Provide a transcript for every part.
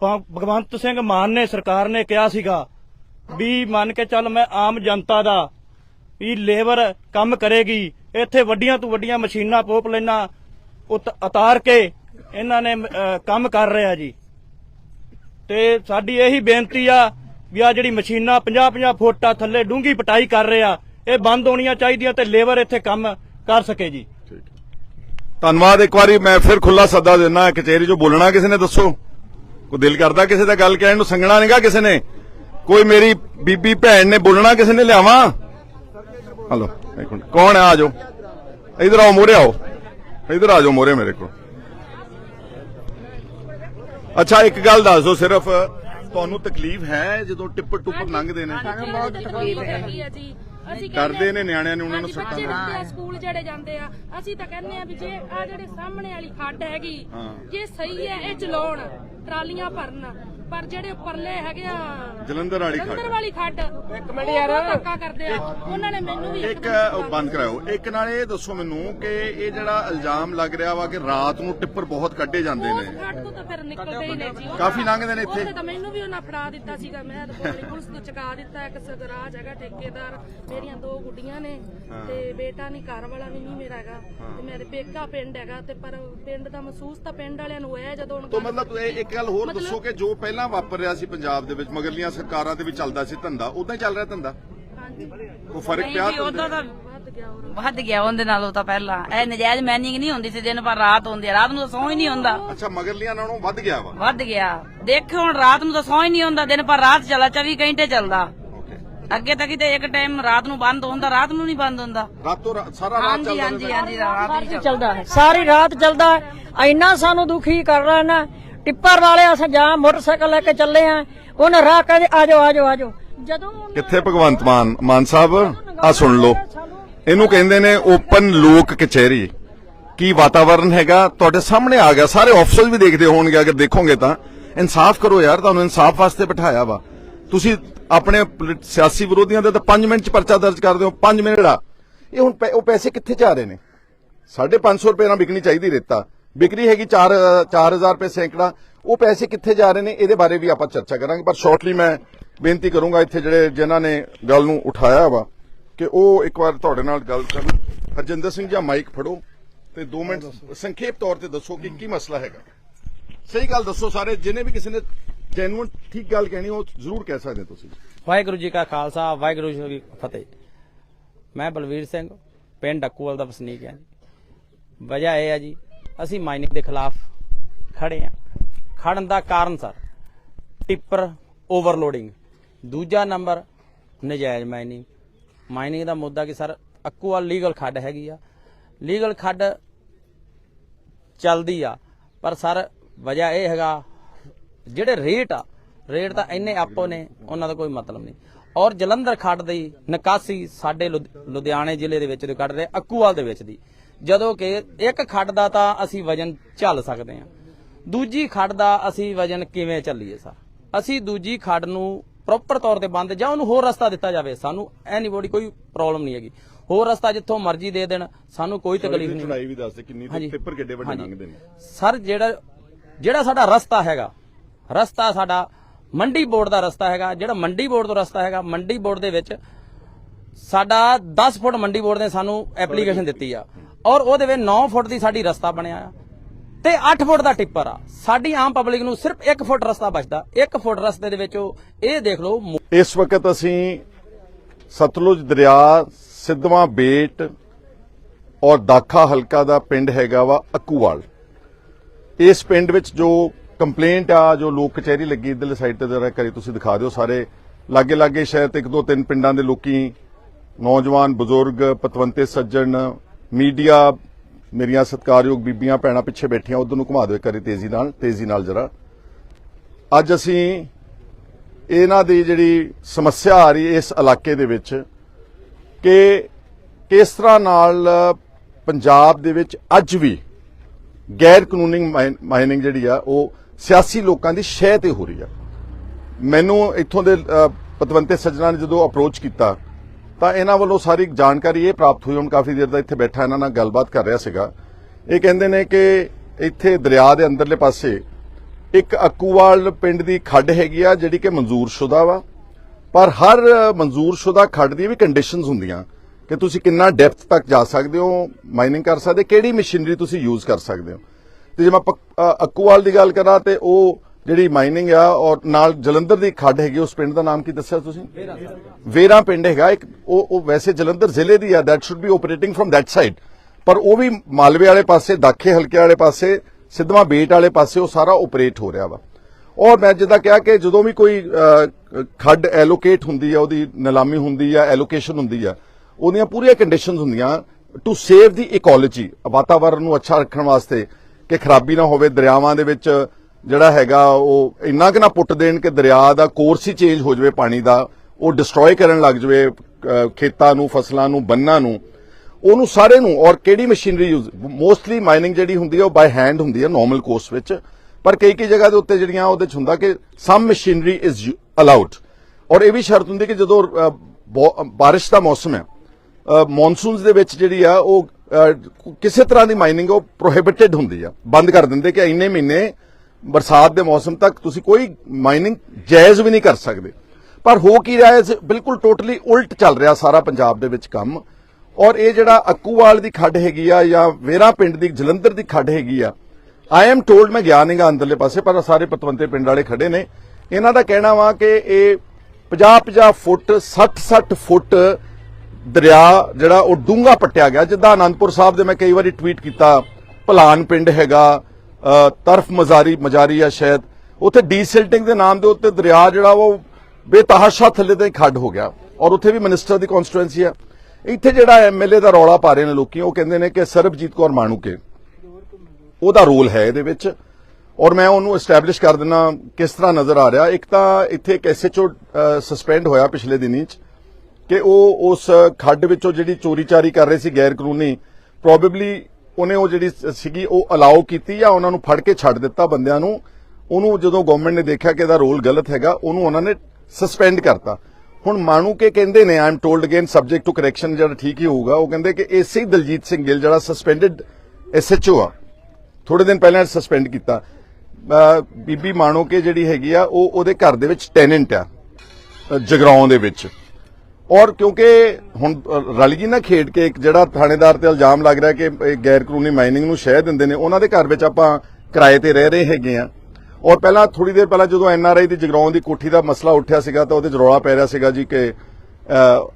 ਭਗਵੰਤ ਸਿੰਘ ਮਾਨ ਨੇ, ਸਰਕਾਰ ਨੇ ਕਿਹਾ ਸੀਗਾ ਵੀ ਮੰਨ ਕੇ ਚੱਲ ਮੈਂ ਆਮ ਜਨਤਾ ਦਾ ਵੀ ਲੇਬਰ ਕੰਮ ਕਰੇਗੀ, ਇੱਥੇ ਵੱਡੀਆਂ ਤੋਂ ਵੱਡੀਆਂ ਮਸ਼ੀਨਾਂ ਪੋਪ ਲੈਣਾ ਉਤਾਰ ਕੇ ਇਹਨਾਂ ਨੇ ਕੰਮ ਕਰ ਰਿਹਾ ਜੀ। ਤੇ ਸਾਡੀ ਇਹੀ ਬੇਨਤੀ ਆ ਵੀ ਆ ਜਿਹੜੀ ਮਸ਼ੀਨਾਂ 50-50 ਫੁੱਟ ਆ ਥੱਲੇ ਡੂੰਗੀ ਪਟਾਈ ਕਰ ਰਿਹਾ, ਇਹ ਬੰਦ ਹੋਣੀਆਂ ਚਾਹੀਦੀਆਂ ਤੇ ਲੇਬਰ ਇੱਥੇ ਕੰਮ ਕਰ ਸਕੇ ਜੀ। ਧੰਨਵਾਦ ਇੱਕ ਵਾਰੀ, ਮੈਂ ਫਿਰ ਖੁੱਲਾ ਸੱਦਾ ਦਿੰਦਾ, ਕਚਹਿਰੀ 'ਚੋਂ ਬੋਲਣਾ ਕਿਸੇ ਨੇ, ਦੱਸੋ। ਕੋਈ ਦਿਲ ਕਰਦਾ ਕਿਸੇ ਦਾ ਗੱਲ ਕਹਿਣ ਨੂੰ ਸੰਗਣਾ ਨਹੀਂਗਾ ਕਿਸੇ ਨੇ। ਕੋਈ ਮੇਰੀ ਬੀਬੀ ਭੈਣ ਨੇ ਬੋਲਣਾ ਕਿਸੇ ਨੇ ਲਿਆਵਾਂ? ਹਲੋ ਇੱਕ ਮਿੰਟ ਕੌਣ ਹੈ ਆ ਜਾਓ। ਇਧਰ ਆਓ ਮੋਰੇ ਆਓ। ਇਧਰ ਆ ਜਾਓ ਮੋਰੇ ਮੇਰੇ ਕੋਲ। ਅੱਛਾ ਇੱਕ ਗੱਲ ਦੱਸ ਦਿਓ ਸਿਰਫ ਤੁਹਾਨੂੰ ਤਕਲੀਫ ਹੈ ਜਦੋਂ ਟਿੱਪਰ ਟੁੱਪਰ ਲੰਘਦੇ ਨੇ? ਸਾਨੂੰ ਬਹੁਤ ਤਕਲੀਫ ਆ ਜੀ ਅਸੀਂ ਕਰਦੇ ਨੇ ਨਿਆਣਿਆਂ ਨੂੰ ਉਹਨਾਂ ਨੂੰ ਸੱਟਾਂ ਬੱਚੇ ਮਾਰਦੇ ਜਾਂਦੇ ਆ ਸਕੂਲ ਜਿਹੜੇ ਜਾਂਦੇ ਆ ਅਸੀਂ ਤਾਂ ਕਹਿੰਦੇ ਆ ਵੀ ਜੇ ਆ ਜਿਹੜੇ ਸਾਹਮਣੇ ਵਾਲੀ ਖੱਡ ਹੈਗੀ। ਜੇ ਸਹੀ ਹੈ ਇਹ ਚਲਾਉਣ ਟਰਾਲੀਆਂ ਭਰਨ ਪਰ ਜਿਹੜੇ ਪਰਲੇ ਹੈਗੇ ਆ ਜਲੰਧਰ ਵਾਲੀ ਖੱਡ। ਜਲੰਧਰ ਵਾਲੀ ਖੱਡ ਇੱਕ ਮਿੰਟ ਯਾਰ। ਧੱਕਾ ਕਰਦੇ ਆ। ਉਹਨਾਂ ਨੇ ਮੈਨੂੰ ਵੀ ਇੱਕ ਉਹ ਬੰਦ ਕਰਾਓ। ਇੱਕ ਨਾਲ ਇਹ ਦੱਸੋ ਮੈਨੂੰ ਕਿ ਇਹ ਜਿਹੜਾ ਇਲਜ਼ਾਮ ਲੱਗ ਰਿਹਾ ਵਾ ਕਿ ਰਾਤ ਨੂੰ ਟਿੱਪਰ ਬਹੁਤ ਕੱਢੇ ਜਾਂਦੇ ਉਸ ਨੇ ਖੱਡ ਤੋਂ ਤਾਂ ਫਿਰ ਨਿਕਲਦੇ ਹੀ ਨੇ ਜੀ। ਕਾਫੀ ਲੰਘਦੇ ਨੇ ਇੱਥੇ। ਤਾਂ ਮੈਨੂੰ ਵੀ ਉਹਨਾਂ ਫੜਾ ਦਿੱਤਾ ਸੀਗਾ। ਮੈਂ ਤਾਂ ਪੁਲਿਸ- ਤੋਂ ਚੁਕਾ ਦਿੱਤਾ। ਇੱਕ ਸਗਰਾਜ ਹੈਗਾ ਠੇਕੇਦਾਰ। ਮੇਰੀਆਂ ਦੋ ਗੁੱਡੀਆਂ ਨੇ। ਤੇ ਬੇਟਾ ਨਹੀਂ ਘਰ ਵਾਲਾ ਵੀ ਨਹੀਂ ਮੇਰਾ ਹੈਗਾ। ਤੇ ਮੇਰੇ ਪੇਕਾ ਪਿੰਡ ਹੈਗਾ। ਤੇ ਪਰ ਪਿੰਡ ਦਾ ਮਹਿਸੂਸ ਤਾਂ ਪਿੰਡ ਵਾਲਿਆਂ ਨੂੰ ਹੋਇਆ ਜਦੋਂ ਤੋਂ ਮਤਲਬ ਇਹ ਇੱਕ ਗੱਲ ਹੋਰ ਦੱਸੋ ਕਿ ਜੋ ਪਹਿਲਾਂ ਵਾਪਰ ਰਿਹਾ ਸੀ ਪੰਜਾਬ ਦੇ ਵਿੱਚ ਮਗਰਲੀਆਂ ਸਰਕਾਰਾਂ ਦੇ ਵਿੱਚ ਚੱਲਦਾ ਸੀ ਧੰਦਾ ਉਦਾਂ ਹੀ ਚੱਲ ਰਿਹਾ ਧੰਦਾ? ਹਾਂਜੀ ਕੋਈ ਫ਼ਰਕ ਪਿਆ ਉਦੋਂ ਤਾਂ ਵੱਧ ਗਿਆ ਹੋਰ। ਵੱਧ ਗਿਆ ਉਹਦੇ ਨਾਲੋਂ ਤਾਂ ਪਹਿਲਾਂ। ਇਹ ਨਜਾਇਜ਼ ਮੈਨਿੰਗ ਨਹੀਂ ਹੁੰਦੀ ਸੀ ਦਿਨ ਪਰ ਰਾਤ ਹੁੰਦੀ ਆ। ਰਾਤ ਨੂੰ ਤਾਂ ਸੌਂ ਹੀ ਨਹੀਂ ਹੁੰਦਾ। ਅੱਛਾ ਮਗਰਲੀਆਂ ਨਾਲੋਂ ਵੱਧ ਗਿਆ ਵਾ। ਵੱਧ ਗਿਆ। ਦੇਖੋ ਹੁਣ ਰਾਤ ਨੂੰ ਤਾਂ ਸੌਂ ਹੀ ਨਹੀਂ ਹੁੰਦਾ ਦਿਨ ਪਰ ਰਾਤ ਚੱਲਾ 24 ਘੰਟੇ ਚੱਲਦਾ। ਓਕੇ ਅੱਗੇ ਤਾਂ ਕਿਤੇ ਇੱਕ ਟਾਈਮ ਰਾਤ ਨੂੰ ਬੰਦ ਹੁੰਦਾ ਰਾਤ ਨੂੰ ਨਹੀਂ ਬੰਦ ਹੁੰਦਾ। ਰਾਤੋਂ ਸਾਰਾ ਰਾਤ ਹਾਂਜੀ ਚੱਲਦਾ ਹਾਂਜੀ ਹਾਂਜੀ ਰਾਤ ਚੱਲਦਾ। ਹੈ। ਸਾਰੀ ਰਾਤ ਚੱਲਦਾ ਹੈ। ਇੰਨਾ ਸਾਨੂੰ ਦੁਖੀ ਕਰ ਰਿਹਾ ਨਾ ਟਿੱਪਰ ਵਾਲੇ ਅਸੀਂ ਜਾਂ ਮੋਟਰਸਾਈਕਲ ਲੈ ਕੇ ਚੱਲੇ ਆ ਉਹਨੇ ਰਾਹ ਕਹਿੰਦੇ ਆਜੋ ਆਜੋ ਆਜੋ। ਜਦੋਂ ਉਹਨਾਂ ਕਿੱਥੇ ਭਗਵੰਤ ਮਾਨ? ਮਾਨ ਸਾਹਿਬ ਆ ਸੁਣ ਲਓ। ਇਹਨੂੰ ਕਹਿੰਦੇ ਨੇ ਓਪਨ ਲੋਕ ਕਚਹਿਰੀ। ਕੀ ਵਾਤਾਵਰਣ ਹੈਗਾ? ਤੁਹਾਡੇ ਸਾਹਮਣੇ ਆ ਗਿਆ। ਸਾਰੇ ਆਫਸਰ ਵੀ ਦੇਖਦੇ ਹੋਣਗੇ ਅਗਰ ਦੇਖੋਗੇ ਤਾਂ। ਇਨਸਾਫ ਕਰੋ ਯਾਰ ਤੁਹਾਨੂੰ ਇਨਸਾਫ ਵਾਸਤੇ ਬਿਠਾਇਆ ਵਾ। ਤੁਸੀਂ ਆਪਣੇ ਪੋਲਿਟ- ਸਿਆਸੀ ਵਿਰੋਧੀਆਂ ਦੇ ਤਾਂ 5 ਮਿੰਟ ਚ ਪਰਚਾ ਦਰਜ ਕਰਦੇ ਹੋ 5 ਮਿੰਟ ਦਾ। ਇਹ ਹੁਣ ਪੈ- ਉਹ ਪੈਸੇ ਕਿੱਥੇ ਜਾ ਰਹੇ ਨੇ? 550 ਰੁਪਏ ਨਾਲ ਵਿਕਣੀ ਚਾਹੀਦੀ ਰੇਤਾ। ਵਿਕਰੀ ਹੈਗੀ 4 4000 ਰੁਪਏ ਸੈਂਕੜਾ। ਉਹ ਪੈਸੇ ਕਿੱਥੇ ਜਾ ਰਹੇ ਨੇ ਇਹਦੇ ਬਾਰੇ ਵੀ ਆਪਾਂ ਚਰਚਾ ਕਰਾਂਗੇ। ਪਰ ਸ਼ਾਰਟਲੀ ਮੈਂ ਬੇਨਤੀ ਕਰੂੰਗਾ ਇੱਥੇ ਜਿਹੜੇ ਜਿਨ੍ਹਾਂ ਨੇ ਗੱਲ ਨੂੰ ਉਠਾਇਆ ਵਾ ਕਿ ਉਹ ਇੱਕ ਵਾਰ ਤੁਹਾਡੇ ਨਾਲ ਗੱਲ ਕਰਨ। ਹਰਜਿੰਦਰ ਸਿੰਘ ਜੀ ਮਾਈਕ ਫੜੋ ਤੇ 2 ਮਿੰਟ ਸੰਖੇਪ ਤੌਰ ਤੇ ਦੱਸੋ ਕਿ ਕੀ ਮਸਲਾ ਹੈਗਾ। ਸਹੀ ਗੱਲ ਦੱਸੋ ਸਾਰੇ ਜਿਹਨੇ ਵੀ ਕਿਸੇ ਨੇ ਜੈਨੂਨ ਠੀਕ ਗੱਲ ਕਹਿਣੀ ਉਹ ਜ਼ਰੂਰ ਕਹਿ ਸਕਦੇ ਹੋ ਤੁਸੀਂ। ਵਾਹਿਗੁਰੂ ਜੀ ਕਾ ਖਾਲਸਾ ਵਾਹਿਗੁਰੂ ਜੀ ਕੀ ਫਤਿਹ। ਮੈਂ ਬਲਵੀਰ ਸਿੰਘ ਪਿੰਡ ਡੱਕੂਵਾਲ ਦਾ ਵਸਨੀਕ ਹਾਂ ਜੀ। ਵਜ੍ਹਾ ਇਹ ਹੈ ਜੀ ਅਸੀਂ ਮਾਈਨਿੰਗ ਦੇ ਖਿਲਾਫ ਖੜੇ ਹਾਂ। ਖੜਨ ਦਾ ਕਾਰਨ ਸਰ, ਟਿੱਪਰ ਓਵਰਲੋਡਿੰਗ। ਦੂਜਾ ਨੰਬਰ, ਨਜਾਇਜ਼ ਮਾਈਨਿੰਗ। ਮਾਈਨਿੰਗ ਦਾ ਮੁੱਦਾ ਕਿ ਸਰ ਅਕੂਵਾਲ ਲੀਗਲ ਖੱਡ ਹੈਗੀ ਆ। ਲੀਗਲ ਖੱਡ ਚੱਲਦੀ ਆ, ਪਰ ਸਰ, ਵਜ੍ਹਾ ਇਹ ਹੈਗਾ, ਜਿਹੜੇ ਰੇਟ ਆ, ਰੇਟ ਤਾਂ ਇੰਨੇ ਆਪੋ ਨੇ, ਉਹਨਾਂ ਦਾ ਕੋਈ ਮਤਲਬ ਨਹੀਂ। ਔਰ ਜਲੰਧਰ ਖੱਡ ਦੀ ਨਿਕਾਸੀ ਸਾਡੇ ਲੁਧ- ਲੁਧਿਆਣੇ ਜ਼ਿਲ੍ਹੇ ਦੇ ਵਿੱਚ ਦੇ ਕੱਢ ਰਹੇ ਅਕੂਵਾਲ ਦੇ ਵਿੱਚ ਦੀ। ਜਦੋਂ ਕਿ ਇੱਕ ਖੱਡ ਦਾ ਤਾਂ ਅਸੀਂ ਵਜਨ ਝੱਲ ਸਕਦੇ ਹਾਂ। ਦੂਜੀ ਖੱਡ ਦਾ ਅਸੀਂ ਵਜਨ ਕਿਵੇਂ ਚੱਲੀਏ ਸਰ? ਅਸੀਂ ਦੂਜੀ ਖੱਡ ਨੂੰ ਪ੍ਰੋਪਰ ਤੌਰ ਤੇ ਬੰਦ ਜਾਂ ਉਹਨੂੰ ਹੋਰ ਰਸਤਾ ਦਿੱਤਾ ਜਾਵੇ। ਸਾਨੂੰ ਐਨੀਬੋਡੀ ਕੋਈ ਪ੍ਰੋਬਲਮ ਨਹੀਂ ਹੈਗੀ। ਹੋਰ ਰਸਤਾ ਜਿੱਥੋਂ ਮਰਜ਼ੀ ਦੇ ਦੇਣ ਸਾਨੂੰ ਕੋਈ ਤਕਲੀਫ ਨਹੀਂ। ਚੜਾਈ ਵੀ ਦੱਸ ਦੇ ਕਿੰਨੀ ਤੇ। ਪੇਪਰ ਕਿੱਡੇ ਵੱਡੇ। ਲੰਘਦੇ ਨੇ? ਸਰ ਜਿਹੜਾ ਜਿਹੜਾ ਸਾਡਾ ਰਸਤਾ ਹੈਗਾ ਰਸਤਾ ਸਾਡਾ ਮੰਡੀ ਬੋਰਡ ਦਾ ਰਸਤਾ ਹੈਗਾ। ਜਿਹੜਾ ਮੰਡੀ ਬੋਰਡ ਤੋਂ ਰਸਤਾ ਹੈਗਾ ਮੰਡੀ ਬੋਰਡ ਦੇ ਵਿੱਚ ਸਾਡਾ 10 ਫੁੱਟ ਮੰਡੀ ਬੋਰਡ ਨੇ ਸਾਨੂੰ ਐਪਲੀਕੇਸ਼ਨ ਦਿੱਤੀ ਆ। ਔਰ ਉਹਦੇ ਵਿੱਚ 9 ਫੁੱਟ ਦੀ ਸਾਡੀ ਰਸਤਾ ਬਣਿਆ ਆ। ਤੇ 8 ਫੁੱਟ ਦਾ ਟਿੱਪਰ ਆ। ਸਾਡੀ ਆਮ ਪਬਲਿਕ ਨੂੰ ਸਿਰਫ 1 ਫੁੱਟ ਰਸਤਾ ਬਚਦਾ। 1 ਫੁੱਟ ਰਸਤੇ ਦੇ ਵਿੱਚ ਉਹ ਇਹ ਦੇਖ ਲਓ ਇਸ ਵਕਤ ਅਸੀਂ ਸਤਲੁਜ ਦਰਿਆ, ਸਿੱਧਵਾਂ ਬੇਟ ਔਰ ਦਾਖਾ ਹਲਕਾ ਦਾ ਪਿੰਡ ਹੈਗਾ ਵਾ ਅਕੂਵਾਲ। ਇਸ ਪਿੰਡ ਵਿੱਚ ਜੋ ਕੰਪਲੇਂਟ ਆ, ਜੋ ਲੋਕ ਕਚਹਿਰੀ ਲੱਗੀ ਇਧਰਲੇ ਸਾਈਡ ਤੇ ਜਰਾ ਕਰੀ ਤੁਸੀਂ ਦਿਖਾ ਦਿਓ ਸਾਰੇ। ਲਾਗੇ ਲਾਗੇ ਸ਼ਹਿਰ ਤੇ ਇੱਕ ਦੋ ਤਿੰਨ ਪਿੰਡਾਂ ਦੇ ਲੋਕੀ, ਨੌਜਵਾਨ, ਬਜ਼ੁਰਗ, ਪਤਵੰਤੇ, ਸੱਜਣ ਮੀਡੀਆ ਮੇਰੀਆਂ ਸਤਿਕਾਰਯੋਗ ਬੀਬੀਆਂ, ਭੈਣਾਂ ਪਿੱਛੇ ਬੈਠੀਆਂ, ਉਧਰ ਨੂੰ ਘੁਮਾ ਦਿਓ ਕਰੇ ਤੇਜ਼ੀ ਨਾਲ ਤੇਜ਼ੀ ਨਾਲ ਜਰਾ। ਅੱਜ ਅਸੀਂ ਇਹਨਾਂ ਦੀ ਜਿਹੜੀ ਸਮੱਸਿਆ ਆ ਰਹੀ ਇਸ ਇਲਾਕੇ ਦੇ ਵਿੱਚ ਕਿ ਕਿਸ ਤਰ੍ਹਾਂ ਨਾਲ ਪੰਜਾਬ ਦੇ ਵਿੱਚ ਅੱਜ ਵੀ ਗੈਰ ਕਾਨੂੰਨੀ ਮਾਈਨ- ਮਾਈਨਿੰਗ ਜਿਹੜੀ ਆ, ਉਹ ਸਿਆਸੀ ਲੋਕਾਂ ਦੀ ਸ਼ਹਿ ਤੇ ਹੋ ਰਹੀ ਆ। ਮੈਨੂੰ ਇੱਥੋਂ ਦੇ ਪਤਵੰਤੇ ਸੱਜਣਾ ਨੇ ਜਦੋਂ ਅਪਰੋਚ ਕੀਤਾ ਤਾਂ ਇਹਨਾਂ ਵੱਲੋਂ ਸਾਰੀ ਜਾਣਕਾਰੀ ਇਹ ਪ੍ਰਾਪਤ ਹੋਈ, ਹੁਣ ਕਾਫੀ ਦੇਰ ਦਾ ਇੱਥੇ ਬੈਠਾ ਇਹਨਾਂ ਨਾਲ ਗੱਲਬਾਤ ਕਰ ਰਿਹਾ ਸੀਗਾ। ਇਹ ਕਹਿੰਦੇ ਨੇ ਕਿ ਇੱਥੇ ਦਰਿਆ ਦੇ ਅੰਦਰਲੇ ਪਾਸੇ ਇੱਕ ਅਕੂਵਾਲ ਪਿੰਡ ਦੀ ਖੱਡ ਹੈਗੀ ਆ, ਜਿਹੜੀ ਕਿ ਮਨਜ਼ੂਰਸ਼ੁਦਾ ਵਾ। ਪਰ ਹਰ ਮਨਜ਼ੂਰਸ਼ੁਦਾ ਖੱਡ ਦੀ ਵੀ ਕੰਡੀਸ਼ਨਸ ਹੁੰਦੀਆਂ ਕਿ ਤੁਸੀਂ ਕਿੰਨਾ ਡੈਪਥ ਤੱਕ ਜਾ ਸਕਦੇ ਹੋ ਮਾਈਨਿੰਗ ਕਰ ਸਕਦੇ, ਕਿਹੜੀ ਮਸ਼ੀਨਰੀ ਤੁਸੀਂ ਯੂਜ਼ ਕਰ ਸਕਦੇ ਹੋ। ਤੇ ਜੇ ਮੈਂ ਪੱਕ- ਅਕੂਵਾਲ ਦੀ ਗੱਲ ਕਰਾਂ ਤੇ ਉਹ ਜਿਹੜੀ ਮਾਈਨਿੰਗ ਆ, ਔਰ ਨਾਲ ਜਲੰਧਰ ਦੀ ਖੱਡ ਹੈਗੀ, ਉਸ ਪਿੰਡ ਦਾ ਨਾਮ ਕੀ ਦੱਸਿਆ ਤੁਸੀਂ? ਵੇਰਾ ਪਿੰਡ ਹੈਗਾ, ਇੱਕ ਉਹ ਉਹ ਵੈਸੇ ਜਲੰਧਰ ਜ਼ਿਲ੍ਹੇ ਦੀ ਆ that should be operating from that side ਪਰ ਉਹ ਵੀ ਮਾਲਵੇ ਵਾਲੇ ਪਾਸੇ, ਦਾਖੇ ਹਲਕੇ ਵਾਲੇ ਪਾਸੇ, ਸਿੱਧਵਾਂ ਬੇਟ ਵਾਲੇ ਪਾਸੇ ਉਹ ਸਾਰਾ ਆਪਰੇਟ ਹੋ ਰਿਹਾ ਵਾ। ਔਰ ਮੈਂ ਜਿੱਦਾਂ ਕਿਹਾ ਕਿ ਜਦੋਂ ਵੀ ਕੋਈ ਖੱਡ ਐਲੋਕੇਟ ਹੁੰਦੀ ਆ, ਉਹਦੀ ਨਿਲਾਮੀ ਹੁੰਦੀ ਆ ਐਲੋਕੇਸ਼ਨ ਹੁੰਦੀ ਆ, ਉਹਦੀਆਂ ਪੂਰੀਆਂ ਕੰਡੀਸ਼ਨਸ ਹੁੰਦੀਆਂ ਟੂ ਸੇਵ ਦੀ ਇਕੋਲੋਜੀ ਵਾਤਾਵਰਣ ਨੂੰ ਅੱਛਾ ਰੱਖਣ ਵਾਸਤੇ, ਕਿ ਖਰਾਬੀ ਨਾ ਹੋਵੇ ਦਰਿਆਵਾਂ ਦੇ ਵਿੱਚ ਜਿਹੜਾ ਹੈਗਾ ਉਹ ਇੰਨਾ ਕਿ ਨਾ ਪੁੱਟ ਦੇਣ ਕਿ ਦਰਿਆ ਦਾ ਕੋਰਸ ਹੀ ਚੇਂਜ ਹੋ ਜਾਵੇ ਪਾਣੀ ਦਾ ਉਹ ਡਿਸਟਰੋਏ ਕਰਨ ਲੱਗ ਜਾਵੇ ਖੇਤਾਂ ਨੂੰ ਫਸਲਾਂ ਨੂੰ ਬੰਨਾਂ ਨੂੰ ਉਹਨੂੰ ਸਾਰੇ ਨੂੰ ਔਰ ਕਿਹੜੀ ਮਸ਼ੀਨਰੀ ਯੂਜ਼ ਮੋਸਟਲੀ ਮਾਈਨਿੰਗ ਜਿਹੜੀ ਹੁੰਦੀ ਹੈ ਉਹ ਬਾਈ ਹੈਂਡ ਹੁੰਦੀ ਹੈ ਨਾਰਮਲ ਕੋਰਸ ਵਿੱਚ ਪਰ ਕਈ ਕਈ ਜਗ੍ਹਾ ਦੇ ਉੱਤੇ ਜਿਹੜੀਆਂ ਉਹਦੇ ਚ ਹੁੰਦਾ ਕਿ ਸਮ ਮਸ਼ੀਨਰੀ ਇਜ਼ ਅਲਾਉਡ ਔਰ ਇਹ ਵੀ ਸ਼ਰਤ ਹੁੰਦੀ ਕਿ ਜਦੋਂ ਅ, ਬੋ- ਬਾਰਿਸ਼ ਦਾ ਮੌਸਮ ਹੈ ਮੌਨਸੂਨਸ ਦੇ ਵਿੱਚ ਜਿਹੜੀ ਆ ਉਹ ਕਿਸੇ ਤਰ੍ਹਾਂ ਦੀ ਮਾਈਨਿੰਗ ਉਹ ਪ੍ਰੋਹਿਬਿਟਡ ਹੁੰਦੀ ਆ ਬੰਦ ਕਰ ਦਿੰਦੇ ਕਿ ਇੰਨੇ ਮਹੀਨੇ ਬਰਸਾਤ ਦੇ ਮੌਸਮ ਤੱਕ ਤੁਸੀਂ ਕੋਈ ਮਾਈਨਿੰਗ ਜਾਇਜ਼ ਵੀ ਨਹੀਂ ਕਰ ਸਕਦੇ। ਪਰ ਹੋ ਕੀ ਰਿਹਾ ਹੈ, ਇਸ- ਬਿਲਕੁਲ ਟੋਟਲੀ ਉਲਟ ਚੱਲ ਰਿਹਾ ਸਾਰਾ ਪੰਜਾਬ ਦੇ ਵਿੱਚ ਕੰਮ। ਔਰ ਇਹ ਜਿਹੜਾ ਅਕੂਵਾਲ ਦੀ ਖੱਡ ਹੈਗੀ ਆ ਜਾਂ ਵੇਰਾ ਪਿੰਡ ਦੀ, ਜਲੰਧਰ ਦੀ ਖੱਡ ਹੈਗੀ ਆ ਆਈ ਐਮ ਟੋਲਡ ਮੈਂ ਗਿਆ ਨਹੀਂਗਾ ਅੰਦਰਲੇ ਪਾਸੇ, ਪਰ ਸਾਰੇ ਪਤਵੰਤੇ ਪਿੰਡ ਵਾਲੇ ਖੜੇ ਨੇ। ਇਹਨਾਂ ਦਾ ਕਹਿਣਾ ਵਾ ਕਿ ਇਹ 50 50 ਫੁੱਟ 60 60 ਫੁੱਟ ਦਰਿਆ ਜਿਹੜਾ ਉਹ ਡੂੰਘਾ ਪੱਟਿਆ ਗਿਆ। ਜਿੱਦਾਂ ਆਨੰਦਪੁਰ ਸਾਹਿਬ ਦੇ ਮੈਂ ਕਈ ਵਾਰੀ ਟਵੀਟ ਕੀਤਾ, ਭਲਾਨ ਪਿੰਡ ਹੈਗਾ ਤਰਫ ਮਜ਼ਾਰੀ, ਮਜਾਰੀ ਆ ਸ਼ਾਇਦ। ਉੱਥੇ ਡੀਸਿਲਟਿੰਗ ਦੇ ਨਾਮ ਦੇ ਉੱਤੇ ਦਰਿਆ ਜਿਹੜਾ ਉਹ ਬੇਤਹਾਸ਼ਾ ਥੱਲੇ ਤੇ ਖੱਡ ਹੋ ਗਿਆ। ਔਰ ਉੱਥੇ ਵੀ ਮਿਨਿਸਟਰ ਦੀ ਕਨਸਟੀਟੂਐਂਸੀ ਆ। ਇੱਥੇ ਜਿਹੜਾ ਐਮਐਲਏ ਦਾ ਰੌਲਾ ਪਾ ਰਹੇ ਨੇ ਲੋਕੀ, ਉਹ ਕਹਿੰਦੇ ਨੇ ਕਿ ਸਰਬਜੀਤ ਕੌਰ ਮਾਣੂਕੇ। ਉਹਦਾ ਰੋਲ ਹੈ ਇਹਦੇ ਵਿੱਚ। ਔਰ ਮੈਂ ਉਹਨੂੰ ਐਸਟੈਬਲਿਸ਼ ਕਰ ਦਿੰਨਾ ਕਿਸ ਤਰ੍ਹਾਂ ਨਜ਼ਰ ਆ ਰਿਹਾ। ਇੱਕ ਤਾਂ ਇੱਥੇ ਇੱਕ ਐਸਐਚਓ ਸਸਪੈਂਡ ਹੋਇਆ ਪਿਛਲੇ ਦਿਨੀ ਚ ਕਿ ਉਹ ਉਸ ਖੱਡ ਵਿੱਚੋਂ ਜਿਹੜੀ ਚੋਰੀ ਚਾਰੀ ਕਰ ਰਹੇ ਸੀ ਗੈਰ ਕਾਨੂੰਨੀ ਪ੍ਰੋਬੇਬਲੀ ਉਹਨੇ ਉਹ ਜਿਹੜੀ ਸੀਗੀ, ਉਹ ਅਲਾਉ ਕੀਤੀ ਜਾਂ ਉਹਨਾਂ ਨੂੰ ਫੜ ਕੇ ਛੱਡ ਦਿੱਤਾ ਬੰਦਿਆਂ ਨੂੰ, ਉਹਨੂੰ ਜਦੋਂ ਗਵਰਨਮੈਂਟ ਨੇ ਦੇਖਿਆ ਕਿ ਇਹਦਾ ਰੋਲ ਗਲਤ ਹੈਗਾ, ਉਹਨੂੰ ਉਹਨਾਂ ਨੇ ਸਸਪੈਂਡ ਕਰਤਾ। ਹੁਣ ਮਾਣੂ ਕੇ ਕਹਿੰਦੇ ਨੇ I am told again subject to correction ਜਿਹੜਾ ਠੀਕ ਹੀ ਹੋਊਗਾ, ਉਹ ਕਹਿੰਦੇ ਕਿ ਇਸੇ ਹੀ ਦਲਜੀਤ ਸਿੰਘ ਗਿੱਲ ਜਿਹੜਾ ਸਸਪੈਂਡਡ ਐਸਐਚਓ ਆ। ਥੋੜੇ ਦਿਨ ਪਹਿਲਾਂ ਸਸਪੈਂਡ ਕੀਤਾ। ਬੀਬੀ ਮਾਣੋ ਕੇ ਜਿਹੜੀ ਹੈਗੀ ਆ, ਉਹ ਉਹਦੇ ਘਰ ਦੇ ਵਿੱਚ ਟੈਨੈਂਟ ਆ, ਅਹ, ਜਗਰਾਉਂ ਦੇ ਵਿੱਚ। ਔਰ ਕਿਉਂਕਿ ਹੁਣ ਰਲ ਗਈ ਨਾ ਖੇਡ ਕੇ ਇੱਕ ਜਿਹੜਾ ਥਾਣੇਦਾਰ ਤੇ ਇਲਜ਼ਾਮ ਲੱਗ ਰਿਹਾ ਕਿ ਗੈਰ ਕਾਨੂੰਨੀ ਮਾਈਨਿੰਗ ਨੂੰ ਸ਼ਹਿ ਦਿੰਦੇ ਨੇ, ਉਹਨਾਂ ਦੇ ਘਰ ਵਿੱਚ ਆਪਾਂ ਕਿਰਾਏ ਤੇ ਰਹਿ ਰਹੇ ਹੈਗੇ ਆ ਔਰ ਪਹਿਲਾਂ ਥੋੜੀ ਦੇਰ ਪਹਿਲਾਂ ਜਦੋਂ ਐਨਆਰਆਈ ਦੀ ਜਗਰਾਉਂ ਦੀ ਕੋਠੀ ਦਾ ਮਸਲਾ ਉੱਠਿਆ ਸੀਗਾ ਤਾਂ ਉਹਦੇ ਚ ਰੌਲਾ ਪੈ ਰਿਹਾ ਸੀਗਾ ਜੀ ਕਿ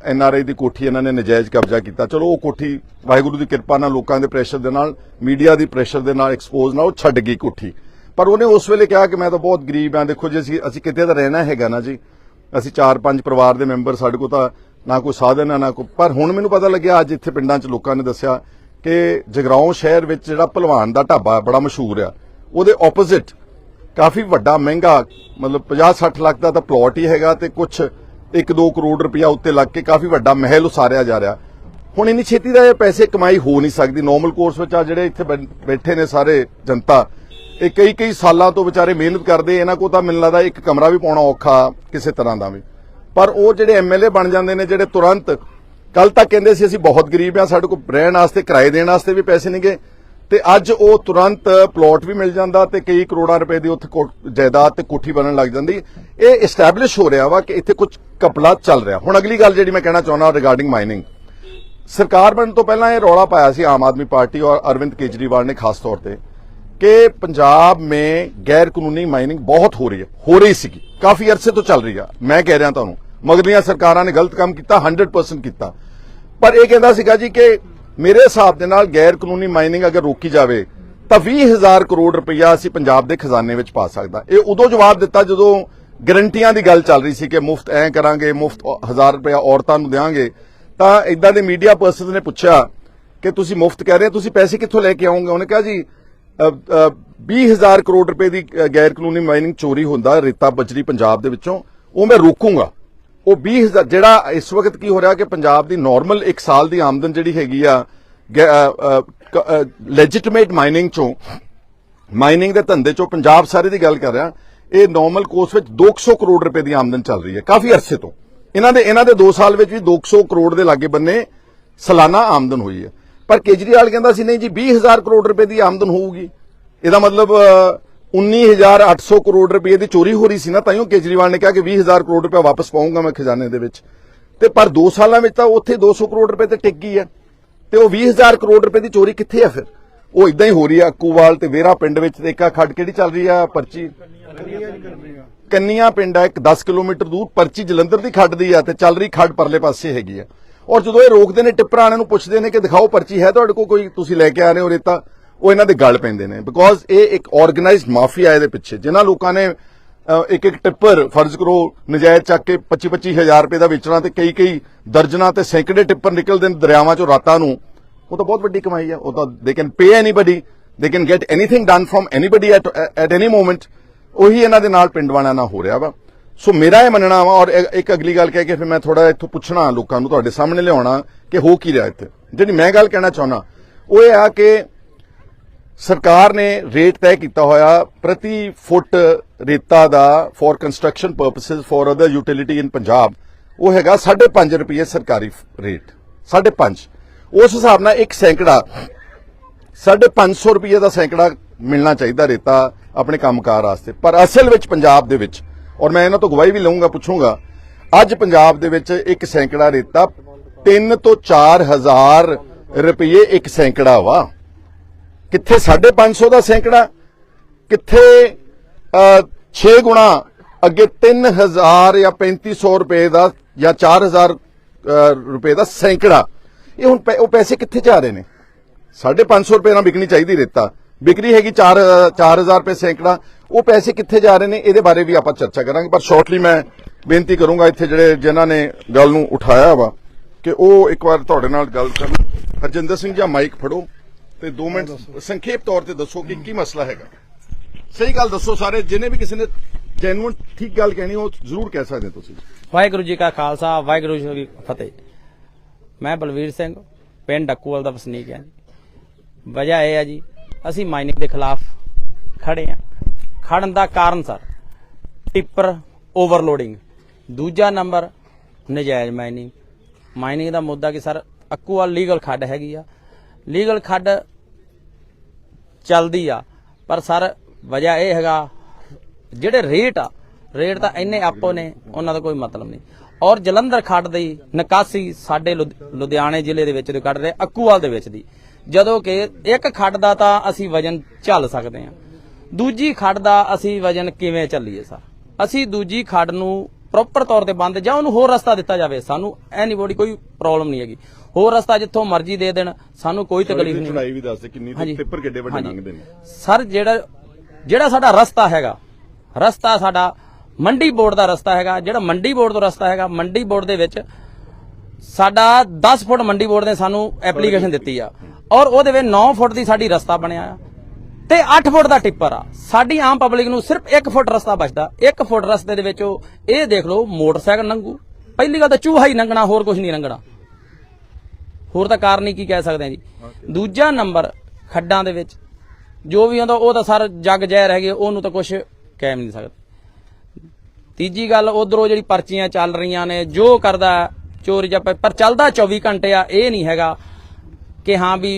ਐਨਆਰਆਈ ਦੀ ਕੋਠੀ ਇਹਨਾਂ ਨੇ ਨਜਾਇਜ਼ ਕਬਜ਼ਾ ਕੀਤਾ। ਚਲੋ ਉਹ ਕੋਠੀ ਵਾਹਿਗੁਰੂ ਦੀ ਕਿਰਪਾ ਨਾਲ ਲੋਕਾਂ ਦੇ ਪ੍ਰੈਸ਼ਰ ਦੇ ਨਾਲ, ਮੀਡੀਆ ਦੀ ਪ੍ਰੈਸ਼ਰ ਦੇ ਨਾਲ ਐਕਸਪੋਜ਼ ਨਾਲ ਉਹ ਛੱਡ ਗਈ ਕੋਠੀ। ਪਰ ਉਹਨੇ ਉਸ ਵੇਲੇ ਕਿਹਾ ਕਿ ਮੈਂ ਤਾਂ ਬਹੁਤ ਗਰੀਬ ਹਾਂ, ਦੇਖੋ ਜੀ ਅਸੀਂ ਅਸੀਂ ਕਿਤੇ ਤਾਂ ਰਹਿਣਾ ਹੈਗਾ ਨਾ ਜੀ। ਅਸੀਂ ਚਾਰ ਪੰਜ ਪਰਿਵਾਰ ਦੇ ਮੈਂਬਰ ਸਾਡੇ ਕੋਲ ਤਾਂ ਨਾ ਕੋਈ ਸਾਧਨ ਹੈ ਨਾ ਕੋਈ ਪਰ ਹੁਣ ਮੈਨੂੰ ਪਤਾ ਲੱਗਿਆ, ਅੱਜ ਇੱਥੇ ਪਿੰਡਾਂ 'ਚ ਲੋਕਾਂ ਨੇ ਦੱਸਿਆ ਕਿ ਜਗਰਾਉਂ ਸ਼ਹਿਰ ਵਿੱਚ ਜਿਹੜਾ ਭਲਵਾਨ ਦਾ ਢਾਬਾ ਬੜਾ ਮਸ਼ਹੂਰ ਆ, ਉਹਦੇ ਆਪੋਜ਼ਿਟ ਕਾਫੀ ਵੱਡਾ, ਮਹਿੰਗਾ, ਮਤਲਬ 50-60 ਲੱਖ ਦਾ ਤਾਂ ਪਲਾਟ ਹੀ ਹੈਗਾ ਤੇ ਕੁਝ 1-2 ਕਰੋੜ ਰੁਪਇਆ ਉੱਤੇ ਲੱਗ ਕੇ ਕਾਫੀ ਵੱਡਾ ਮਹਿਲ ਉਸਾਰਿਆ ਜਾ ਰਿਹਾ। ਹੁਣ ਇੰਨੀ ਛੇਤੀ ਦਾ ਇਹ ਪੈਸੇ ਕਮਾਈ ਹੋ ਨਹੀਂ ਸਕਦੀ। ਨਾਰਮਲ ਕੋਰਸ ਵਿੱਚ ਆ ਜਿਹੜੇ ਇੱਥੇ ਬੈ- ਬੈਠੇ ਨੇ ਸਾਰੇ ਜਨਤਾ ਇਹ ਕਈ ਕਈ ਸਾਲਾਂ ਤੋਂ ਵਿਚਾਰੇ ਮਿਹਨਤ ਕਰਦੇ, ਇਹਨਾਂ ਕੋ ਤਾਂ ਮੈਨੂੰ ਲੱਗਦਾ ਇੱਕ ਕਮਰਾ ਵੀ ਪਾਉਣਾ ਔਖਾ ਕਿਸੇ ਤਰ੍ਹਾਂ ਦਾ ਵੀ। ਪਰ ਉਹ ਜਿਹੜੇ ਐਮਐਲਏ ਬਣ ਜਾਂਦੇ ਨੇ, ਜਿਹੜੇ ਤੁਰੰਤ, ਕੱਲ ਤੱਕ ਕਹਿੰਦੇ ਸੀ ਅਸੀਂ ਬਹੁਤ ਗਰੀਬ ਆ ਸਾਡੇ ਕੋਲ ਰਹਿਣ ਵਾਸਤੇ, ਕਿਰਾਏ ਦੇਣ ਵਾਸਤੇ ਵੀ ਪੈਸੇ ਨਹੀਂਗੇ। ਤੇ ਅੱਜ ਉਹ ਤੁਰੰਤ ਪਲਾਟ ਵੀ ਮਿਲ ਜਾਂਦਾ ਤੇ ਕਈ ਕਰੋੜਾਂ ਰੁਪਏ ਦੀ ਉੱਥੇ ਕੋ- ਜਾਇਦਾਦ ਤੇ ਕੋਠੀ ਬਣਨ ਲੱਗ ਜਾਂਦੀ। ਇਹ ਐਸਟੈਬਲਿਸ਼ ਹੋ ਰਿਹਾ ਵਾ ਕਿ ਇੱਥੇ ਕੁਝ ਕਪਲਾ ਚੱਲ ਰਿਹਾ। ਹੁਣ ਅਗਲੀ ਗੱਲ ਜਿਹੜੀ ਮੈਂ ਕਹਿਣਾ ਚਾਹੁੰਦਾ ਰਿਗਾਰਡਿੰਗ ਮਾਈਨਿੰਗ ਸਰਕਾਰ ਬਣਨ ਤੋਂ ਪਹਿਲਾਂ ਇਹ ਰੌਲਾ ਪਾਇਆ ਸੀ ਆਮ ਆਦਮੀ ਪਾਰਟੀ ਔਰ ਅਰਵਿੰਦ ਕੇਜਰੀਵਾਲ ਨੇ ਖਾਸ ਤੌਰ ਤੇ। ਕਿ ਪੰਜਾਬ में गैर कानूनी ਮਾਈਨਿੰਗ ਬਹੁਤ ਹੋ ਰਹੀ ਹੈ ਹੋ ਰਹੀ ਸੀਗੀ ਕਾਫੀ ਅਰਸੇ ਤੋਂ ਚੱਲ ਰਹੀ ਆ ਮੈਂ ਕਹਿ ਰਿਹਾ ਤੁਹਾਨੂੰ ਮਗਰਲੀਆਂ ਸਰਕਾਰਾਂ ਨੇ ਗਲਤ ਕੰਮ ਕੀਤਾ 100% ਕੀਤਾ ਪਰ ਇਹ ਕਹਿੰਦਾ ਸੀਗਾ ਜੀ ਕਿ ਮੇਰੇ ਹਿਸਾਬ ਦੇ ਨਾਲ ਗੈਰ ਕਾਨੂੰਨੀ ਮਾਈਨਿੰਗ ਅਗਰ ਰੋਕੀ ਜਾਵੇ ਤਾਂ 20000 ਕਰੋੜ ਰੁਪਈਆ ਅਸੀਂ ਪੰਜਾਬ ਦੇ ਖਜ਼ਾਨੇ ਵਿੱਚ ਪਾ ਸਕਦਾ ਇਹ ਉਦੋਂ ਜਵਾਬ ਦਿੱਤਾ ਜਦੋਂ ਗਰੰਟੀਆਂ ਦੀ ਗੱਲ ਚੱਲ ਰਹੀ ਸੀ ਕਿ ਮੁਫਤ ਐ ਕਰਾਂਗੇ ਮੁਫਤ 1000 ਰੁਪਇਆ ਔਰਤਾਂ ਨੂੰ ਦੇਵਾਂਗੇ ਤਾਂ ਇਦਾਂ ਦੇ ਮੀਡੀਆ ਪਰਸਨਸ ਨੇ ਪੁੱਛਿਆ ਕਿ ਤੁਸੀਂ ਮੁਫਤ ਕਹਿ ਰਹੇ ਹੋ ਤੁਸੀਂ ਪੈਸੇ ਕਿੱਥੋਂ ਲੈ ਕੇ ਆਓਗੇ ਉਹਨੇ ਕਿਹਾ ਜੀ 20000 ਕਰੋੜ ਰੁਪਏ ਦੀ ਗੈਰ ਕਾਨੂੰਨੀ ਮਾਈਨਿੰਗ ਚੋਰੀ ਹੁੰਦਾ ਰੇਤਾ ਬਜਰੀ ਪੰਜਾਬ ਦੇ ਵਿੱਚੋਂ, ਉਹ ਮੈਂ ਰੋਕੂੰਗਾ। ਉਹ 20000 ਜਿਹੜਾ ਇਸ ਵਕਤ ਕੀ ਹੋ ਰਿਹਾ ਕਿ ਪੰਜਾਬ ਦੀ ਨਾਰਮਲ 1 ਸਾਲ ਦੀ ਆਮਦਨ ਜਿਹੜੀ ਹੈਗੀ ਆ ਲੈਜਿਟੀਮੇਟ ਮਾਈਨਿੰਗ ਚੋਂ ਮਾਈਨਿੰਗ ਦੇ ਧੰਦੇ ਚੋਂ ਪੰਜਾਬ ਸਾਰੇ ਦੀ ਗੱਲ ਕਰ ਰਿਹਾ, ਇਹ ਨਾਰਮਲ ਕੋਰਸ ਵਿੱਚ 200 ਕਰੋੜ ਰੁਪਏ ਦੀ ਆਮਦਨ ਚੱਲ ਰਹੀ ਹੈ, ਕਾਫੀ ਅਰਸੇ ਤੋਂ। ਇਹਨਾਂ ਦੇ ਇਹਨਾਂ ਦੇ 2 ਸਾਲ ਵਿੱਚ ਵੀ 200 ਕਰੋੜ ਦੇ ਲਾਗੇ ਬੰਨੇ ਸਾਲਾਨਾ ਆਮਦਨ ਹੋਈ ਹੈ। ਪਰ ਕੇਜਰੀਵਾਲ ਕਹਿੰਦਾ ਸੀ ਨਹੀਂ ਜੀ 20000 ਕਰੋੜ ਰੁਪਏ ਦੀ ਆਮਦਨ ਹੋਊਗੀ। ਇਹਦਾ ਮਤਲਬ ਅ, 19800 ਕਰੋੜ ਰੁਪਏ ਦੀ ਚੋਰੀ ਹੋ ਰਹੀ ਸੀ ਨਾ ਤਾਈਓ ਕੇਜਰੀਵਾਲ ਨੇ ਕਿਹਾ ਕਿ 20000 ਕਰੋੜ ਰੁਪਏ ਵਾਪਸ ਪਾਉਂਗਾ ਮੈਂ ਖਜ਼ਾਨੇ ਦੇ ਵਿੱਚ। ਤੇ ਪਰ 2 ਸਾਲਾਂ ਵਿੱਚ ਤਾਂ ਉੱਥੇ 200 ਕਰੋੜ ਰੁਪਏ ਤੇ ਟਿਕ ਗਈ ਹੈ। ਤੇ ਉਹ 20000 ਕਰੋੜ ਰੁਪਏ ਦੀ ਚੋਰੀ ਕਿੱਥੇ ਆ ਫਿਰ? ਉਹ ਇਦਾਂ ਹੀ ਹੋ ਰਹੀ ਆ ਅਕੂਵਾਲ ਤੇ ਵੇਰਾ ਪਿੰਡ ਵਿੱਚ ਤੇ ਇੱਕ ਖੱਡ ਕਿਹੜੀ ਚੱਲ ਰਹੀ ਆ ਪਰਚੀ? ਕੰਨੀਆਂ ਪਿੰਡ ਆ ਇੱਕ 10 ਕਿਲੋਮੀਟਰ ਦੂਰ ਪਰਚੀ ਜਲੰਧਰ ਦੀ ਖੱਡ ਦੀ ਆ ਤੇ ਚੱਲ ਰਹੀ ਖੱਡ ਪਰਲੇ ਪਾਸੇ ਹੈਗੀ ਆ। ਔਰ ਜਦੋਂ ਇਹ ਰੋਕਦੇ ਨੇ, ਟਿੱਪਰਾਂ ਵਾਲਿਆਂ ਨੂੰ ਪੁੱਛਦੇ ਨੇ ਕਿ ਦਿਖਾਓ ਪਰਚੀ ਹੈ ਤੁਹਾਡੇ ਕੋਲ ਕੋਈ, ਤੁਸੀਂ ਲੈ ਕੇ ਆ ਰਹੇ ਹੋ ਰੇਤਾ, ਉਹ ਇਹਨਾਂ ਦੇ ਗਲ ਪੈਂਦੇ ਨੇ। ਬਿਕੋਜ਼ ਇਹ ਇੱਕ ਆਰਗੇਨਾਈਜ਼ਡ ਮਾਫੀਆ ਇਹਦੇ ਪਿੱਛੇ। ਜਿਨ੍ਹਾਂ ਲੋਕਾਂ ਨੇ ਇੱਕ ਇੱਕ ਟਿੱਪਰ ਫਰਜ਼ ਕਰੋ, ਨਜਾਇਜ਼ ਚੱਕ ਕੇ 25 25000 ਰੁਪਏ ਦਾ ਵੇਚਣਾ ਤੇ ਕਈ ਕਈ ਦਰਜਨਾਂ ਤੇ ਸੈਂਕੜੇ ਟਿੱਪਰ ਨਿਕਲਦੇ ਨੇ ਦਰਿਆਵਾਂ ਚੋਂ ਰਾਤਾਂ ਨੂੰ। ਉਹ ਤਾਂ ਬਹੁਤ ਵੱਡੀ ਕਮਾਈ ਹੈ ਉਹ ਤਾਂ they can pay anybody they can get anything done from anybody at at any moment ਉਹੀ ਇਹਨਾਂ ਦੇ ਨਾਲ ਪਿੰਡ ਵਾਲਿਆਂ ਨਾਲ ਹੋ ਰਿਹਾ ਵਾ। ਸੋ ਮੇਰਾ ਇਹ ਮੰਨਣਾ ਵਾ ਔਰ ਇੱਕ ਅਗਲੀ ਗੱਲ ਕਹਿ ਕੇ ਫਿਰ ਮੈਂ ਥੋੜਾ ਇੱਥੋਂ ਪੁੱਛਣਾ ਲੋਕਾਂ ਨੂੰ ਤੁਹਾਡੇ ਸਾਹਮਣੇ ਲਿਆਉਣਾ ਕਿ ਹੋ ਕੀ ਰਿਹਾ ਇੱਥੇ। ਜਿਹੜੀ ਮੈਂ ਗੱਲ ਕਹਿਣਾ ਚਾਹੁੰਦਾ, ਉਹ ਇਹ ਆ ਕਿ ਸਰਕਾਰ ਨੇ ਰੇਟ ਤੈਅ ਕੀਤਾ ਹੋਇਆ ਪ੍ਰਤੀ ਫੁੱਟ ਰੇਤਾ ਦਾ for construction purposes for other utility in Punjab ਉਹ ਹੈਗਾ 5.5 ਰੁਪਏ ਸਰਕਾਰੀ ਰੇਟ। 5.5 ਉਸ ਹਿਸਾਬ ਨਾਲ ਇੱਕ ਸੈਂਕੜਾ 550 ਰੁਪਏ ਦਾ ਸੈਂਕੜਾ ਮਿਲਣਾ ਚਾਹੀਦਾ ਰੇਤਾ ਆਪਣੇ ਕੰਮਕਾਰ ਵਾਸਤੇ। ਪਰ ਅਸਲ ਵਿੱਚ ਪੰਜਾਬ ਦੇ ਵਿੱਚ ਔਰ ਮੈਂ ਇਹਨਾਂ ਤੋਂ ਗਵਾਹੀ ਵੀ ਲਵਾਂਗਾ ਪੁੱਛੂੰਗਾ। ਅੱਜ ਪੰਜਾਬ ਦੇ ਵਿੱਚ ਇੱਕ ਸੈਂਕੜਾ ਰੇਤਾ 3 ਤੋਂ 4000 ਰੁਪਏ ਇੱਕ ਸੈਂਕੜਾ ਵਾ। ਕਿੱਥੇ 550 ਦਾ ਸੈਂਕੜਾ? ਕਿੱਥੇ 6 ਗੁਣਾ ਅੱਗੇ 3000 ਜਾਂ 3500 ਰੁਪਏ ਦਾ ਜਾਂ 4000 ਅ, ਰੁਪਏ ਦਾ ਸੈਂਕੜਾ। ਇਹ ਹੁਣ ਪੈ- ਉਹ ਪੈਸੇ ਕਿੱਥੇ ਜਾ ਰਹੇ ਨੇ? 550 ਰੁਪਏ ਨਾਲ ਵਿਕਣੀ ਚਾਹੀਦੀ ਰੇਤਾ। ਵਿਕਰੀ ਹੈਗੀ 4 4000 ਰੁਪਏ ਸੈਂਕੜਾ। ਉਹ ਪੈਸੇ ਕਿੱਥੇ ਜਾ ਰਹੇ ਨੇ ਇਹਦੇ ਬਾਰੇ ਵੀ ਆਪਾਂ ਚਰਚਾ ਕਰਾਂਗੇ। ਪਰ ਸ਼ਾਰਟਲੀ ਮੈਂ ਬੇਨਤੀ ਕਰੂੰਗਾ ਇੱਥੇ ਜਿਹੜੇ ਜਿਨ੍ਹਾਂ ਨੇ ਗੱਲ ਨੂੰ ਉਠਾਇਆ ਵਾ ਕਿ ਉਹ ਇੱਕ ਵਾਰ ਤੁਹਾਡੇ ਨਾਲ ਗੱਲ ਕਰਨ। ਹਰਜਿੰਦਰ ਸਿੰਘ ਜੀ ਮਾਈਕ ਫੜੋ ਤੇ 2 ਮਿੰਟ ਸੰਖੇਪ ਤੌਰ ਤੇ ਦੱਸੋ ਕਿ ਕੀ ਮਸਲਾ ਹੈਗਾ। ਸਹੀ ਗੱਲ ਦੱਸੋ ਸਾਰੇ ਜਿਹਨੇ ਵੀ ਕਿਸੇ ਨੇ ਜੈਨੂਨ ਠੀਕ ਗੱਲ ਕਹਿਣੀ ਉਹ ਜ਼ਰੂਰ ਕਹਿ ਸਕਦੇ ਹੋ ਤੁਸੀਂ। ਵਾਹਿਗੁਰੂ ਜੀ ਕਾ ਖਾਲਸਾ ਵਾਹਿਗੁਰੂ ਜੀ ਕੀ ਫਤਿਹ। ਮੈਂ ਬਲਵੀਰ ਸਿੰਘ ਪਿੰਡ ਡੱਕੂਵਾਲ ਦਾ ਵਸਨੀਕ ਹਾਂ ਜੀ। ਵਜ੍ਹਾ ਇਹ ਹੈ ਜੀ ਅਸੀਂ ਮਾਈਨਿੰਗ ਦੇ ਖਿਲਾਫ ਖੜੇ ਹਾਂ। ਖੜਨ ਦਾ ਕਾਰਨ, ਸਰ? ਟਿੱਪਰ ਓਵਰਲੋਡਿੰਗ ਦੂਜਾ ਨੰਬਰ, ਨਜਾਇਜ਼ ਮਾਈਨਿੰਗ ਮਾਈਨਿੰਗ ਦਾ ਮੁੱਦਾ ਕਿ, ਸਰ? ਅਕੂਵਾਲ ਲੀਗਲ ਖੱਡ ਹੈਗੀ ਆ। ਲੀਗਲ ਖੱਡ ਚੱਲਦੀ ਆ, ਪਰ ਸਰ, ਵਜ੍ਹਾ ਇਹ ਹੈਗਾ, ਜਿਹੜੇ ਰੇਟ ਆ ਰੇਟ ਤਾਂ ਇੰਨੇ ਆਪੋ ਨੇ, ਉਹਨਾਂ ਦਾ ਕੋਈ ਮਤਲਬ ਨਹੀਂ। ਔਰ ਜਲੰਧਰ ਖੱਡ ਦੀ ਨਿਕਾਸੀ ਸਾਡੇ ਲੁਧ- ਲੁਧਿਆਣੇ ਜ਼ਿਲ੍ਹੇ ਦੇ ਵਿੱਚ ਦੇ, ਕੱਢ ਰਹੇ ਅਕੂਵਾਲ ਦੇ ਵਿੱਚ ਦੀ। ਜਦੋਂ ਕਿ ਇੱਕ ਖੱਡ ਦਾ ਤਾਂ ਅਸੀਂ ਵਜਨ ਝੱਲ ਸਕਦੇ ਹਾਂ ਦੂਜੀ ਖੱਡ ਦਾ ਅਸੀਂ ਵਜਨ ਕਿਵੇਂ ਚੱਲੀਏ ਸਰ? ਅਸੀਂ ਦੂਜੀ ਖੱਡ ਨੂੰ ਪ੍ਰੋਪਰ ਤੌਰ ਤੇ ਬੰਦ ਜਾਂ ਉਹਨੂੰ ਹੋਰ ਰਸਤਾ ਦਿੱਤਾ ਜਾਵੇ। ਸਾਨੂੰ ਐਨੀਬੋਡੀ ਕੋਈ ਪ੍ਰੋਬਲਮ ਨਹੀਂ ਹੈਗੀ। ਹੋਰ ਰਸਤਾ ਜਿੱਥੋਂ ਮਰਜ਼ੀ ਦੇ ਦੇਣ ਸਾਨੂੰ ਕੋਈ ਤਕਲੀਫ ਨਹੀਂ। ਚੜਾਈ ਵੀ ਦੱਸ ਦੇ ਕਿੰਨੀ ਤੇ ਪੇਪਰ ਕਿੱਡੇ ਵੱਡੇ। ਲੰਘਦੇ ਨੇ? ਸਰ ਜਿਹੜਾ ਜਿਹੜਾ ਸਾਡਾ ਰਸਤਾ ਹੈਗਾ ਰਸਤਾ ਸਾਡਾ ਮੰਡੀ ਬੋਰਡ ਦਾ ਰਸਤਾ ਹੈਗਾ। ਜਿਹੜਾ ਮੰਡੀ ਬੋਰਡ ਤੋਂ ਰਸਤਾ ਹੈਗਾ ਮੰਡੀ ਬੋਰਡ ਦੇ ਵਿੱਚ ਸਾਡਾ 10 ਫੁੱਟ ਮੰਡੀ ਬੋਰਡ ਨੇ ਸਾਨੂੰ ਐਪਲੀਕੇਸ਼ਨ ਦਿੱਤੀ ਆ। ਔਰ ਉਹਦੇ ਵਿੱਚ 9 ਫੁੱਟ ਦੀ ਸਾਡੀ ਰਸਤਾ ਬਣਿਆ ਆ। ਤੇ 8 ਫੁੱਟ ਦਾ ਟਿੱਪਰ ਆ। ਸਾਡੀ ਆਮ ਪਬਲਿਕ ਨੂੰ ਸਿਰਫ 1 ਫੁੱਟ ਰਸਤਾ ਬਚਦਾ। 1 ਫੁੱਟ ਰਸਤੇ ਦੇ ਵਿੱਚੋਂ ਇਹ ਦੇਖ ਲਓ ਮੋਟਰਸਾਈਕਲ ਲੰਘੂ ਪਹਿਲੀ ਗੱਲ ਤਾਂ ਚੂਹਾ ਹੀ ਲੰਘਣਾ ਹੋਰ ਕੁਝ ਨਹੀਂ ਲੰਘਣਾ ਹੋਰ ਤਾਂ ਕਾਰਨ ਹੀ ਕੀ ਕਹਿ ਸਕਦੇ ਆ ਜੀ। ਦੂਜਾ ਨੰਬਰ ਖੱਡਾਂ ਦੇ ਵਿੱਚ। ਜੋ ਵੀ ਆਉਂਦਾ ਉਹ ਤਾਂ ਸਰ ਜੱਗ ਜ਼ਹਿਰ ਹੈਗੇ ਉਹਨੂੰ ਤਾਂ ਕੁਝ ਕਹਿ ਨਹੀਂ ਸਕਦੇ। ਤੀਜੀ ਗੱਲ ਉਧਰੋਂ ਜਿਹੜੀ ਪਰਚੀਆਂ ਚੱਲ ਰਹੀਆਂ ਨੇ ਜੋ ਕਰਦਾ ਚੋਰੀ ਜਾਂ ਪਰ ਚੱਲਦਾ 24 ਘੰਟੇ ਆ ਇਹ ਨਹੀਂ ਹੈਗਾ ਕਿ ਹਾਂ ਵੀ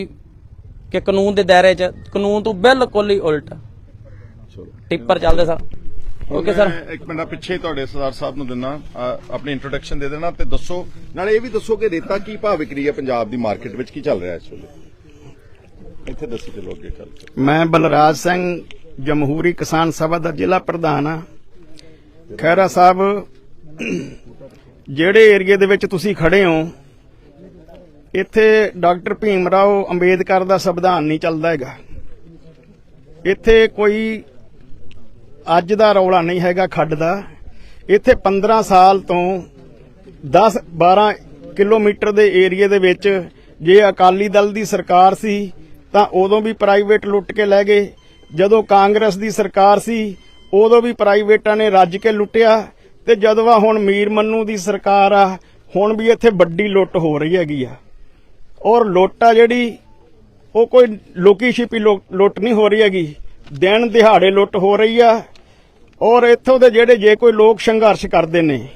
ਕਿ ਕਾਨੂੰਨ ਦੇ ਦਾਇਰੇ 'ਚ ਕਾਨੂੰਨ ਤੋਂ ਬਿਲਕੁਲ ਹੀ ਉਲਟ। ਚਲੋ। ਟਿੱਪਰ ਚੱਲਦੇ ਸਰ ਓਕੇ ਸਰ। ਇੱਕ ਮਿੰਟ ਪਿੱਛੇ ਤੁਹਾਡੇ ਸਰਦਾਰ ਸਾਹਿਬ ਨੂੰ ਦਿੰਨਾ ਆਪਣੀ ਇੰਟਰੋਡਕਸ਼ਨ ਦੇ ਦੇਣਾ ਤੇ ਦੱਸੋ ਨਾਲੇ ਇਹ ਵੀ ਦੱਸੋ ਕਿ ਰੇਤਾ ਕੀ ਭਾਅ ਵਿਕ ਰਹੀ ਹੈ ਪੰਜਾਬ ਦੀ ਮਾਰਕੀਟ ਵਿੱਚ ਕੀ ਚੱਲ ਰਿਹਾ ਇਸ ਵੇਲੇ? ਇੱਥੇ ਦੱਸੋ ਚਲੋ ਅੱਗੇ ਚੱਲ ਮੈਂ ਬਲਰਾਜ ਸਿੰਘ ਜਮਹੂਰੀ ਕਿਸਾਨ ਸਭਾ ਦਾ ਜ਼ਿਲ੍ਹਾ ਪ੍ਰਧਾਨ ਆ ਖੈਰਾ ਸਾਹਿਬ ਜਿਹੜੇ ਏਰੀਏ ਦੇ ਵਿੱਚ ਤੁਸੀਂ ਖੜੇ ਹੋ ਇੱਥੇ ਡਾਕਟਰ ਭੀਮ ਰਾਓ ਅੰਬੇਦਕਰ ਦਾ ਸੰਵਿਧਾਨ ਨਹੀਂ ਚੱਲਦਾ ਹੈਗਾ। ਇੱਥੇ ਕੋਈ ਅੱਜ ਦਾ ਰੌਲਾ ਨਹੀਂ ਹੈਗਾ ਖੱਡ ਦਾ। ਇੱਥੇ 15 ਸਾਲ ਤੋਂ 10 12 ਕਿਲੋਮੀਟਰ ਦੇ ਏਰੀਏ ਦੇ ਵਿੱਚ ਜੇ ਅਕਾਲੀ ਦਲ ਦੀ ਸਰਕਾਰ ਸੀ, ਤਾਂ ਉਦੋਂ ਵੀ ਪ੍ਰਾਈਵੇਟ ਲੁੱਟ ਕੇ ਲੈ ਗਏ। ਜਦੋਂ ਕਾਂਗਰਸ ਦੀ ਸਰਕਾਰ ਸੀ, ਉਦੋਂ ਵੀ ਪ੍ਰਾਈਵੇਟਾਂ ਨੇ ਰੱਜ ਕੇ ਲੁੱਟਿਆ। ਤੇ ਜਦੋਂ ਆ ਹੁਣ ਮੀਰ ਮੰਨੂ ਦੀ ਸਰਕਾਰ ਆ, ਹੁਣ ਵੀ ਇੱਥੇ ਵੱਡੀ ਲੁੱਟ ਹੋ ਰਹੀ ਹੈਗੀ ਆ। ਔਰ ਲੁੱਟ ਆ ਜਿਹੜੀ, ਉਹ ਕੋਈ ਲੋਕੀ ਛਿਪੀ ਲੁ- ਲੁੱਟ ਨਹੀਂ ਹੋ ਰਹੀ ਹੈਗੀ। ਦਿਨ ਦਿਹਾੜੇ ਲੁੱਟ ਹੋ ਰਹੀ ਆ। ਔਰ ਇੱਥੋਂ ਦੇ ਜਿਹੜੇ ਜੇ ਕੋਈ ਲੋਕ ਸੰਘਰਸ਼ ਕਰਦੇ ਨੇ,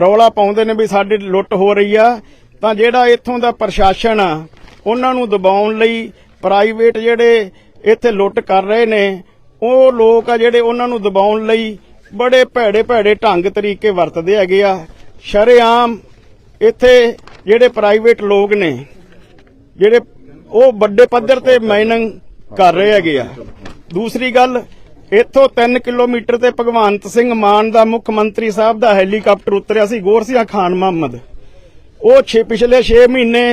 ਰੌਲਾ ਪਾਉਂਦੇ ਨੇ ਵੀ ਸਾਡੀ ਲੁੱਟ ਹੋ ਰਹੀ ਆ, ਤਾਂ ਜਿਹੜਾ ਇੱਥੋਂ ਦਾ ਪ੍ਰਸ਼ਾਸਨ ਆ, ਉਹਨਾਂ ਨੂੰ ਦਬਾਉਣ ਲਈ ਪ੍ਰਾਈਵੇਟ ਜਿਹੜੇ ਇੱਥੇ ਲੁੱਟ ਕਰ ਰਹੇ ਨੇ, ਉਹ ਲੋਕ ਆ ਜਿਹੜੇ ਉਹਨਾਂ ਨੂੰ ਦਬਾਉਣ ਲਈ ਬੜੇ ਭੈੜੇ ਭੈੜੇ ਢੰਗ ਤਰੀਕੇ ਵਰਤਦੇ ਹੈਗੇ ਆ। ਸ਼ਰੇਆਮ ਇੱਥੇ ਜਿਹੜੇ ਪ੍ਰਾਈਵੇਟ ਲੋਕ ਨੇ ਜਿਹੜੇ ਉਹ ਵੱਡੇ ਪੱਧਰ ਤੇ ਮਾਈਨਿੰਗ ਕਰ ਰਹੇ ਹੈਗੇ ਆ। ਦੂਸਰੀ ਗੱਲ, ਇੱਥੋਂ 3 ਕਿਲੋਮੀਟਰ ਤੇ ਭਗਵੰਤ ਸਿੰਘ ਮਾਨ ਦਾ ਮੁੱਖ ਮੰਤਰੀ ਸਾਹਿਬ ਦਾ ਹੈਲੀਕਾਪਟਰ ਉਤਰਿਆ ਸੀ ਗੋਰਸੀਆ ਖਾਨ ਮੁਹੰਮਦ। ਉਹ ਛੇ ਪਿਛਲੇ 6 ਮਹੀਨੇ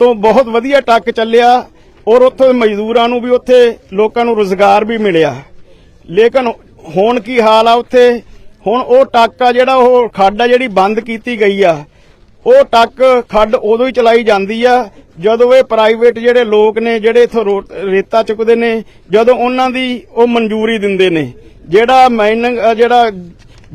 ਤੋਂ ਬਹੁਤ ਵਧੀਆ ਟੱਕ ਚੱਲਿਆ ਔਰ ਉੱਥੇ ਮਜ਼ਦੂਰਾਂ ਨੂੰ ਵੀ ਉੱਥੇ ਲੋਕਾਂ ਨੂੰ ਰੋਜ਼ਗਾਰ ਵੀ ਮਿਲਿਆ। ਲੇਕਿਨ ਹੁਣ ਕੀ ਹਾਲ ਆ ਉੱਥੇ? ਹੁਣ ਉਹ ਟੱਕ ਆ ਜਿਹੜਾ ਉਹ ਖੱਡ ਆ ਜਿਹੜੀ ਬੰਦ ਕੀਤੀ ਗਈ ਆ। ਉਹ ਟੱਕ ਖੱਡ ਉਦੋਂ ਹੀ ਚਲਾਈ ਜਾਂਦੀ ਆ, ਜਦੋਂ ਇਹ ਪ੍ਰਾਈਵੇਟ ਜਿਹੜੇ ਲੋਕ ਨੇ, ਜਿਹੜੇ ਇਥੋਂ ਰੇਤਾ ਚੁੱਕਦੇ ਨੇ, ਜਦੋਂ ਉਹਨਾਂ ਦੀ ਉਹ ਮਨਜ਼ੂਰੀ ਦਿੰਦੇ ਨੇ। ਜਿਹੜਾ ਮਾਈਨਿੰਗ ਜਿਹੜਾ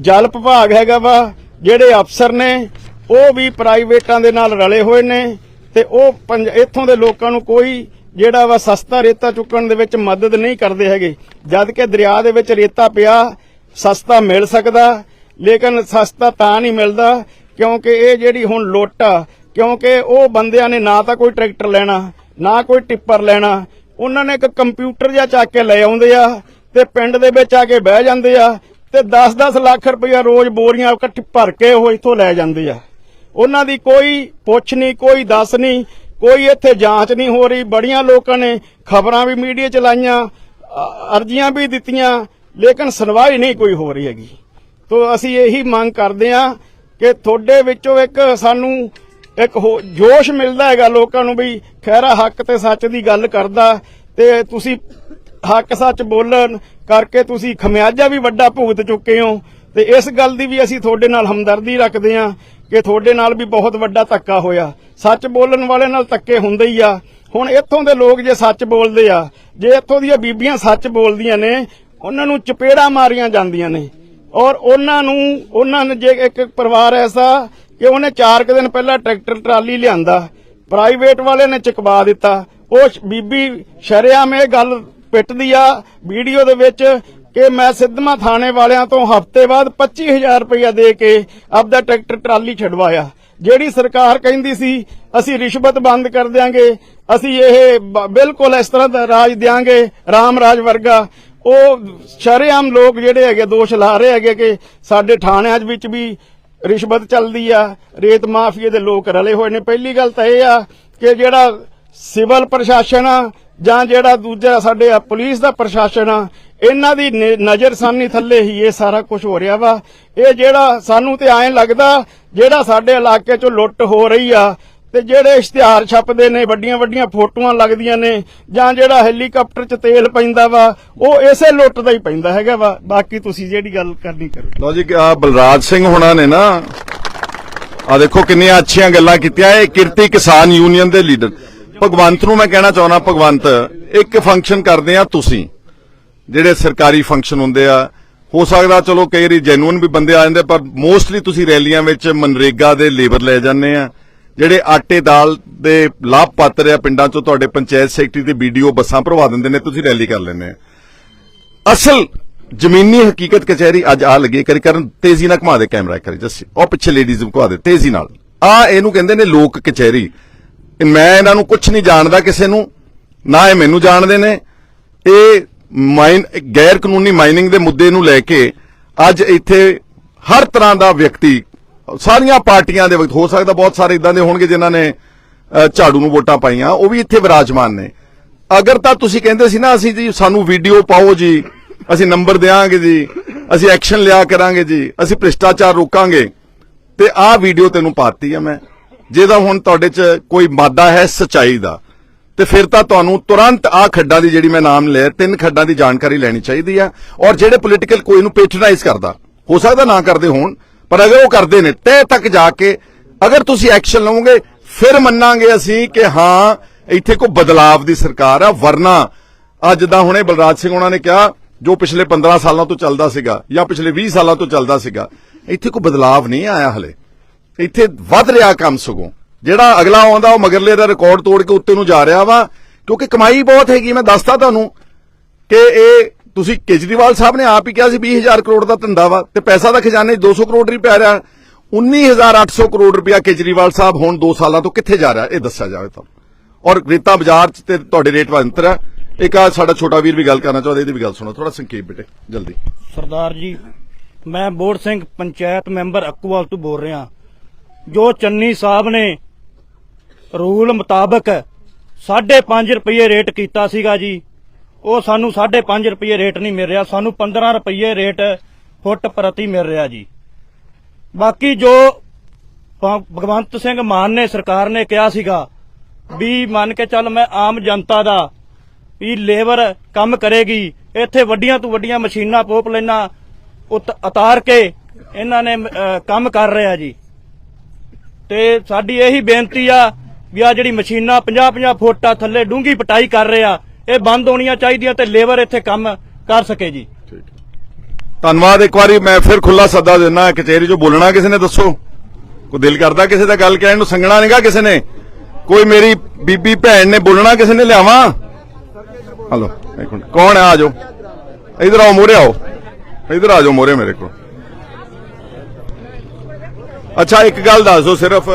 ਜਲ ਵਿਭਾਗ ਹੈਗਾ ਵਾ, ਜਿਹੜੇ ਅਫਸਰ ਨੇ, ਉਹ ਵੀ ਪ੍ਰਾਈਵੇਟਾਂ ਦੇ ਨਾਲ ਰਲੇ ਹੋਏ ਨੇ ਤੇ ਉਹ ਪੰਜ- ਇੱਥੋਂ ਦੇ ਲੋਕਾਂ ਨੂੰ ਕੋਈ ਜਿਹੜਾ ਵਾ ਸਸਤਾ ਰੇਤਾ ਚੁੱਕਣ ਦੇ ਵਿੱਚ ਮਦਦ ਨਹੀਂ ਕਰਦੇ ਹੈਗੇ। ਜਦ ਕਿ ਦਰਿਆ ਦੇ ਵਿੱਚ ਰੇਤਾ ਪਿਆ, ਸਸਤਾ ਮਿਲ ਸਕਦਾ, ਲੇਕਿਨ ਸਸਤਾ ਤਾਂ ਨਹੀਂ ਮਿਲਦਾ ਕਿਉਂਕਿ ਇਹ ਜਿਹੜੀ ਹੁਣ ਲੁੱਟ ਆ, ਕਿਉਂਕਿ ਉਹ ਬੰਦਿਆਂ ਨੇ ਨਾ ਤਾਂ ਕੋਈ ਟਰੈਕਟਰ ਲੈਣਾ, ਨਾ ਕੋਈ ਟਿੱਪਰ ਲੈਣਾ, ਉਹਨਾਂ ਨੇ ਇੱਕ ਕੰਪਿਊਟਰ ਜਿਹਾ ਚੱਕ ਕੇ ਲੈ ਆਉਂਦੇ ਆ ਤੇ ਪਿੰਡ ਦੇ ਵਿੱਚ ਆ ਕੇ ਬਹਿ ਜਾਂਦੇ ਆ ਤੇ 10-10 ਲੱਖ ਰੁਪਇਆ ਰੋਜ਼ ਬੋਰੀਆਂ ਇਕੱਠੀ ਭਰ ਕੇ ਉਹ ਇੱਥੋਂ ਲੈ ਜਾਂਦੇ ਆ। ਉਹਨਾਂ ਦੀ ਕੋਈ ਪੁੱਛ ਨਹੀਂ, ਕੋਈ ਦੱਸ ਨਹੀਂ, ਕੋਈ ਇੱਥੇ ਜਾਂਚ ਨਹੀਂ ਹੋ ਰਹੀ। ਬੜੀਆਂ ਲੋਕਾਂ ਨੇ ਖਬਰਾਂ ਵੀ ਮੀਡੀਆ ਚਲਾਈਆਂ ਅਰਜ਼ੀਆਂ ਵੀ ਦਿੱਤੀਆਂ, ਲੇਕਿਨ ਸੁਣਵਾਈ ਨਹੀਂ ਕੋਈ ਹੋ ਰਹੀ ਹੈਗੀ। ਤੋ ਅਸੀਂ ਇਹੀ ਮੰਗ ਕਰਦੇ ਹਾਂ ਕਿ ਤੁਹਾਡੇ ਵਿੱਚੋਂ ਇੱਕ ਸਾਨੂੰ ਇੱਕ ਹੋ- ਜੋਸ਼ ਮਿਲਦਾ ਹੈਗਾ ਲੋਕਾਂ ਨੂੰ ਵੀ ਖੈਰਾ ਹੱਕ ਤੇ ਸੱਚ ਦੀ ਗੱਲ ਕਰਦਾ ਤੇ ਤੁਸੀਂ ਹੱਕ ਸੱਚ ਬੋਲਣ ਕਰਕੇ ਤੁਸੀਂ ਖਮਿਆਜਾ ਵੀ ਵੱਡਾ ਭੁਗਤ ਚੁੱਕੇ ਹੋ ਤੇ ਇਸ ਗੱਲ ਦੀ ਵੀ ਅਸੀਂ ਤੁਹਾਡੇ ਨਾਲ ਹਮਦਰਦੀ ਰੱਖਦੇ ਹਾਂ ਕਿ ਤੁਹਾਡੇ ਨਾਲ ਵੀ ਬਹੁਤ ਵੱਡਾ ਧੱਕਾ ਹੋਇਆ। ਸੱਚ ਬੋਲਣ ਵਾਲੇ ਨਾਲ ਧੱਕੇ ਹੁੰਦੇ ਹੀ ਆ। ਹੁਣ ਇੱਥੋਂ ਦੇ ਲੋਕ ਜੇ ਸੱਚ ਬੋਲਦੇ ਆ, ਜੇ ਇੱਥੋਂ ਦੀਆਂ ਬੀਬੀਆਂ ਸੱਚ ਬੋਲਦੀਆਂ ਨੇ, ਉਹਨਾਂ ਨੂੰ ਚਪੇੜਾ ਮਾਰੀਆਂ ਜਾਂਦੀਆਂ ਨੇ। ਔਰ ਉਹਨਾਂ ਨੂੰ, ਉਹਨਾਂ ਨੇ ਜੇ ਇੱਕ ਪਰਿਵਾਰ ਐਸਾ ਕਿ ਉਹਨੇ 4 ਕੁ ਦਿਨ ਪਹਿਲਾਂ ਟਰੈਕਟਰ, ਟਰਾਲੀ ਲਿਆਂਦਾ ਪ੍ਰਾਈਵੇਟ ਵਾਲੇ ਨੇ ਚੁਕਵਾ ਦਿੱਤਾ। ਉਹ ਬੀਬੀ ਸ਼ਰਿਆਮ ਇਹ ਗੱਲ ਪਿੱਟਦੀ ਆ ਵੀਡੀਓ ਦੇ ਵਿੱਚ ਕਿ ਮੈਂ ਸਿੱਧਮਾ ਥਾਣੇ ਵਾਲਿਆਂ ਤੋਂ ਹਫ਼ਤੇ ਬਾਅਦ 25000 ਰੁਪਇਆ ਦੇ ਕੇ ਆਪਦਾ ਟਰੈਕਟਰ, ਟਰਾਲੀ ਛਡਵਾਇਆ। ਜਿਹੜੀ ਸਰਕਾਰ ਕਹਿੰਦੀ ਸੀ, ਅਸੀਂ ਰਿਸ਼ਵਤ ਬੰਦ ਕਰ ਦਿਆਂਗੇ, ਅਸੀਂ ਇਹ ਬਿਲਕੁਲ ਇਸ ਤਰ੍ਹਾਂ ਦਾ ਰਾਜ ਦਿਆਂਗੇ, ਰਾਮ ਰਾਜ ਵਰਗਾ। ਉਹ ਸ਼ਰੇਆਮ ਲੋਕ ਜਿਹੜੇ ਹੈਗੇ ਦੋਸ਼ ਲਾ ਰਹੇ ਹੈਗੇ ਕਿ ਸਾਡੇ ਥਾਣਿਆਂ ਵਿੱਚ ਵੀ ਰਿਸ਼ਵਤ ਚੱਲਦੀ ਆ, ਰੇਤ ਮਾਫੀਏ ਦੇ ਲੋਕ ਰਲੇ ਹੋਏ ਨੇ। ਪਹਿਲੀ ਗੱਲ ਤਾਂ ਇਹ ਆ ਕਿ ਜਿਹੜਾ ਸਿਵਲ ਪ੍ਰਸ਼ਾਸਨ ਆ ਜਾਂ ਜਿਹੜਾ ਦੂਜਾ ਸਾਡੇ ਪੁਲਿਸ ਦਾ ਪ੍ਰਸ਼ਾਸਨ ਆ, ਇਹਨਾਂ ਦੀ ਨ- ਨਜ਼ਰਸਾਨੀ ਥੱਲੇ ਹੀ ਇਹ ਸਾਰਾ ਕੁਝ ਹੋ ਰਿਹਾ ਵਾ। ਇਹ ਜਿਹੜਾ ਸਾਨੂੰ ਤੇ ਐਂ ਲੱਗਦਾ, ਜਿਹੜਾ ਸਾਡੇ ਇਲਾਕੇ 'ਚੋਂ ਲੁੱਟ ਹੋ ਰਹੀ ਆ ਤੇ ਜਿਹੜੇ ਇਸ਼ਤਿਹਾਰ ਛਪਦੇ ਨੇ, ਵੱਡੀਆਂ ਵੱਡੀਆਂ ਫੋਟੋਆਂ ਲੱਗਦੀਆਂ ਨੇ, ਜਾਂ ਜਿਹੜਾ ਹੈਲੀਕਾਪਟਰ 'ਚ ਤੇਲ ਪੈਂਦਾ ਵਾ, ਉਹ ਇਸੇ ਲੁੱਟ ਦਾ ਹੀ ਪੈਂਦਾ ਹੈਗਾ ਵਾ। ਬਾਕੀ ਤੁਸੀਂ ਜਿਹੜੀ ਗੱਲ ਕਰਨੀ ਕਰੋ। ਲਓ ਜੀ, ਆ ਬਲਰਾਜ ਸਿੰਘ ਹੋਣਾ ਨੇ ਨਾ, ਆ ਦੇਖੋ ਕਿੰਨੀਆਂ ਅੱਛੀਆਂ ਗੱਲਾਂ ਕੀਤੀਆਂ। ਇਹ ਕਿਰਤੀ ਕਿਸਾਨ ਯੂਨੀਅਨ ਦੇ ਲੀਡਰ। ਭਗਵੰਤ ਨੂੰ ਮੈਂ ਕਹਿਣਾ ਚਾਹੁੰਦਾ, ਭਗਵੰਤ, ਇੱਕ ਫੰਕਸ਼ਨ ਕਰਦੇ ਆ ਤੁਸੀਂ। ਜਿਹੜੇ ਸਰਕਾਰੀ ਫੰਕਸ਼ਨ ਹੁੰਦੇ ਆ, ਹੋ ਸਕਦਾ ਚਲੋ ਕਈ ਵਾਰੀ ਜੈਨੂਨ ਵੀ ਬੰਦੇ ਆ ਜਾਂਦੇ, ਪਰ ਮੋਸਟਲੀ ਤੁਸੀਂ ਰੈਲੀਆਂ ਵਿੱਚ ਮਨਰੇਗਾ ਦੇ ਲੇਬਰ ਲੈ ਜਾਂਦੇ ਆ। ਜਿਹੜੇ ਆਟੇ ਦਾਲ ਦੇ ਲਾਭਪਾਤਰ ਆ ਪਿੰਡਾਂ ਚੋਂ ਤੁਹਾਡੇ ਪੰਚਾਇਤ ਸੈਕਟਰੀ ਤੇ ਵੀਡੀਓ ਬੱਸਾਂ ਭਰਵਾ ਦਿੰਦੇ ਨੇ, ਤੁਸੀਂ ਰੈਲੀ ਕਰ ਲੈਂਦੇ ਆ। ਅਸਲ ਜ਼ਮੀਨੀ ਹਕੀਕਤ ਕਚਹਿਰੀ ਅੱਜ ਆ ਲੱਗੀ ਕਰੀ ਕਰਨ, ਤੇਜ਼ੀ ਨਾਲ ਘੁਮਾ ਦੇ ਕੈਮਰਾ ਕਰੀ ਜੱਸੀ। ਉਹ ਪਿੱਛੇ ਲੇਡੀਜ਼ ਨੂੰ ਘੁਮਾ ਦੇ, ਤੇਜ਼ੀ ਨਾਲ। ਆ ਇਹਨੂੰ ਕਹਿੰਦੇ ਨੇ ਲੋਕ ਕਚਹਿਰੀ। ਮੈਂ ਇਹਨਾਂ ਨੂੰ ਕੁਝ ਨਹੀਂ ਜਾਣਦਾ ਕਿਸੇ ਨੂੰ, ਨਾ ਇਹ ਮੈਨੂੰ ਜਾਣਦੇ ਨੇ। ਇਹ ਮਾਈਨ ਗੈਰ ਕਾਨੂੰਨੀ ਮਾਈਨਿੰਗ ਦੇ ਮੁੱਦੇ ਨੂੰ ਲੈ ਕੇ ਅੱਜ ਇੱਥੇ ਹਰ ਤਰ੍ਹਾਂ ਦਾ ਵਿਅਕਤੀ ਸਾਰੀਆਂ ਪਾਰਟੀਆਂ ਦੇ ਵਕਤ, ਹੋ ਸਕਦਾ ਬਹੁਤ ਸਾਰੇ ਇਦਾਂ ਦੇ ਹੋਣਗੇ ਜਿਨ੍ਹਾਂ ਨੇ ਝਾੜੂ ਨੂੰ ਵੋਟਾਂ ਪਾਈਆਂ, ਉਹ ਵੀ ਇੱਥੇ ਵਿਰਾਜਮਾਨ ਨੇ। ਅਗਰ ਤਾਂ ਤੁਸੀਂ ਕਹਿੰਦੇ ਸੀ ਨਾ, ਅਸੀਂ ਜੀ, ਸਾਨੂੰ ਵੀਡੀਓ ਪਾਓ ਜੀ, ਅਸੀਂ ਨੰਬਰ ਦੇਵਾਂਗੇ ਜੀ, ਅਸੀਂ ਐਕਸ਼ਨ ਲਿਆ ਕਰਾਂਗੇ ਜੀ, ਅਸੀਂ ਭ੍ਰਿਸ਼ਟਾਚਾਰ ਰੋਕਾਂਗੇ, ਤੇ ਆਹ ਵੀਡੀਓ ਤੈਨੂੰ ਪਾਤੀ ਆ ਮੈਂ। ਜਿਹਦਾ ਹੁਣ ਤੁਹਾਡੇ 'ਚ ਕੋਈ ਮਾਦਾ ਹੈ ਸਚਾਈ ਦਾ। ਤੇ ਫਿਰ ਤਾਂ ਤੁਹਾਨੂੰ ਤੁਰੰਤ ਆਹ ਖੱਡਾਂ ਦੀ ਜਿਹੜੀ ਮੈਂ ਨਾਮ ਲਿਆ, ਤਿੰਨ ਖੱਡਾਂ ਦੀ ਜਾਣਕਾਰੀ ਲੈਣੀ ਚਾਹੀਦੀ ਆ। ਔਰ ਜਿਹੜੇ ਪੋਲੀਟੀਕਲ ਕੋਈ ਨੂੰ ਪੈਟਰਨਾਈਜ਼ ਕਰਦਾ, ਹੋ ਸਕਦਾ ਨਾ ਕਰਦੇ ਹੋਣ ਪਰ ਅਗਰ ਉਹ ਕਰਦੇ ਨੇ, ਤਹਿ ਤੱਕ ਜਾ ਕੇ ਅਗਰ ਤੁਸੀਂ ਐਕਸ਼ਨ ਲਵੋਗੇ, ਫਿਰ ਮੰਨਾਂਗੇ ਅਸੀਂ ਕਿ ਹਾਂ, ਇੱਥੇ ਕੋਈ ਬਦਲਾਵ ਦੀ ਸਰਕਾਰ ਆ, ਵਰਨਾ ਅੱਜ ਦਾ ਹੁਣੇ ਬਲਰਾਜ ਸਿੰਘ ਉਹਨਾਂ ਨੇ ਕਿਹਾ, ਜੋ ਪਿਛਲੇ 15 ਸਾਲਾਂ ਤੋਂ ਚੱਲਦਾ ਸੀਗਾ ਜਾਂ ਪਿਛਲੇ 20 ਸਾਲਾਂ ਤੋਂ ਚੱਲਦਾ ਸੀਗਾ, ਇੱਥੇ ਕੋਈ ਬਦਲਾਵ ਨਹੀਂ ਆਇਆ ਹਲੇ। ਇੱਥੇ ਵੱਧ ਰਿਹਾ ਕੰਮ ਸਗੋਂ। ਜਿਹੜਾ ਅਗਲਾ ਆਉਂਦਾ, ਉਹ ਮਗਰਲੇ ਦਾ ਰਿਕਾਰਡ ਤੋੜ ਕੇ ਉੱਤੇ ਨੂੰ ਜਾ ਰਿਹਾ ਵਾ, ਕਿਉਂਕਿ ਕਮਾਈ ਬਹੁਤ ਹੈਗੀ, ਮੈਂ ਦੱਸਦਾ ਤੁਹਾਨੂੰ ਕਿ ਇਹ ਤੁਸੀਂ ਕੇਜਰੀਵਾਲ ਸਾਹਿਬ ਨੇ ਆਪ ਹੀ ਕਿਹਾ ਸੀ 20000 ਕਰੋੜ ਦਾ ਧੰਦਾ ਵਾ ਤੇ ਪੈਸਾ ਦਾ ਖਜ਼ਾਨੇ 'ਚ 200 ਕਰੋੜ ਹੀ ਪੈ ਰਿਹਾ 19800 ਕਰੋੜ ਰੁਪਇਆ ਕੇਜਰੀਵਾਲ ਸਾਹਿਬ ਹੁਣ 2 ਸਾਲਾਂ ਤੋਂ ਕਿੱਥੇ ਜਾ ਰਿਹਾ, ਇਹ ਦੱਸਿਆ ਜਾਵੇ ਤਾਂ। ਔਰ ਰੇਤਾ ਬਾਜ਼ਾਰ 'ਚ ਤੇ ਤੁਹਾਡੇ ਰੇਟ ਅੰਤਰ ਹੈ ਇੱਕ ਆ ਸਾਡਾ ਛੋਟਾ ਵੀਰ ਵੀ ਗੱਲ ਕਰਨਾ ਚਾਹੁੰਦਾ, ਇਹਦੀ ਵੀ ਗੱਲ ਸੁਣੋ ਥੋੜਾ ਸੰਖੇਪ ਬੇਟੇ, ਜਲਦੀ। ਸਰਦਾਰ ਜੀ, ਮੈਂ ਬੋੜ ਸਿੰਘ ਪੰਚਾਇਤ ਮੈਂਬਰ ਅਕੂਵਾਲ ਤੋਂ ਬੋਲ ਰਿਹਾ। ਜੋ ਚੰਨੀ ਸਾਹਿਬ ਨੇ ਰੂਲ ਮੁਤਾਬਕ 5.5 ਰੁਪਏ ਰੇਟ ਕੀਤਾ ਸੀਗਾ ਜੀ ਉਹ ਸਾਨੂੰ 5.5 ਰੁਪਏ ਰੇਟ ਨਹੀਂ ਮਿਲ ਰਿਹਾ, ਸਾਨੂੰ 15 ਰੁਪਏ ਰੇਟ ਫੁੱਟ ਪ੍ਰਤੀ ਮਿਲ ਰਿਹਾ ਜੀ। ਬਾਕੀ ਜੋ ਭਗਵੰਤ ਸਿੰਘ ਮਾਨ ਨੇ, ਸਰਕਾਰ ਨੇ ਕਿਹਾ ਸੀਗਾ ਵੀ ਮੰਨ ਕੇ ਚੱਲ ਮੈਂ ਆਮ ਜਨਤਾ ਦਾ ਵੀ ਲੇਬਰ ਕੰਮ ਕਰੇਗੀ, ਇੱਥੇ ਵੱਡੀਆਂ ਤੋਂ ਵੱਡੀਆਂ ਮਸ਼ੀਨਾਂ ਪੋਪ ਲੈਣਾ ਉਤਾਰ ਕੇ ਇਹਨਾਂ ਨੇ ਕੰਮ ਕਰ ਰਿਹਾ ਜੀ। ਤੇ ਸਾਡੀ ਇਹੀ ਬੇਨਤੀ ਆ ਵੀ ਆ ਜਿਹੜੀ ਮਸ਼ੀਨਾਂ 50-50 ਫੁੱਟ ਆ, ਥੱਲੇ ਡੂੰਗੀ ਪਟਾਈ ਕਰ ਰਿਹਾ ਇਹ ਬੰਦ ਹੋਣੀਆਂ ਚਾਹੀਦੀਆਂ ਤੇ ਲੇਬਰ ਇੱਥੇ ਕੰਮ ਕਰ ਸਕੇ ਜੀ। ਧੰਨਵਾਦ ਇੱਕ ਵਾਰੀ ਮੈਂ ਫਿਰ ਖੁੱਲਾ ਸੱਦਾ ਦਿੰਦਾ ਕਚਹਿਰੀ 'ਚੋਂ ਬੋਲਣਾ ਕਿਸੇ ਨੇ ਦੱਸੋ। ਕੋਈ ਦਿਲ ਕਰਦਾ ਕਿਸੇ ਦਾ ਗੱਲ ਕਹਿਣ ਨੂੰ? ਸੰਗਣਾ ਨਹੀਂਗਾ ਕਿਸੇ ਨੇ? ਕੋਈ ਮੇਰੀ ਬੀਬੀ ਭੈਣ ਨੇ ਬੋਲਣਾ ਕਿਸੇ ਨੇ? ਲਿਆਵਾਂ? ਹਲੋ ਇੱਕ ਮਿੰਟ। ਕੌਣ ਹੈ? ਆ ਜਾਓ। ਇਧਰ ਆਓ ਮੋਰੇ ਆਓ। ਇਧਰ ਆ ਜਾਓ ਮੋਰੇ ਮੇਰੇ ਕੋਲ। ਅੱਛਾ ਇੱਕ ਗੱਲ ਦੱਸ ਦਿਓ ਸਿਰਫ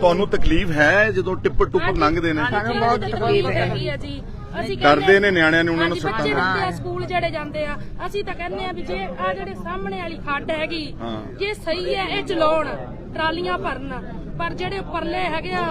ਤੁਹਾਨੂੰ ਤਕਲੀਫ ਹੈ ਜਦੋਂ ਟਿੱਪਰ ਟੁੱਪਰ ਲੰਘਦੇ ਨੇ? ਸਾਨੂੰ ਬਹੁਤ ਤਕਲੀਫ ਆ ਜੀ। ਅਸੀਂ ਡਰਦੇ ਨੇ ਨਿਆਣਿਆਂ ਨੂੰ ਉਹਨਾਂ ਨੂੰ ਸੱਟਾਂ ਬੱਚੇ ਆ ਸਕੂਲ ਜਿਹੜੇ ਜਾਂਦੇ ਆ ਅਸੀਂ ਤਾਂ ਕਹਿੰਦੇ ਆ ਵੀ ਜੇ ਆ ਜਿਹੜੇ ਸਾਹਮਣੇ ਵਾਲੀ ਖੱਡ ਹੈਗੀ। ਜੇ ਸਹੀ ਹੈ ਇਹ ਚਲਾਉਣ ਟਰਾਲੀਆਂ ਭਰਨ। ਪਰ ਜਿਹੜੇ ਉੱਪਰਲੇ ਹੈਗੇ ਆ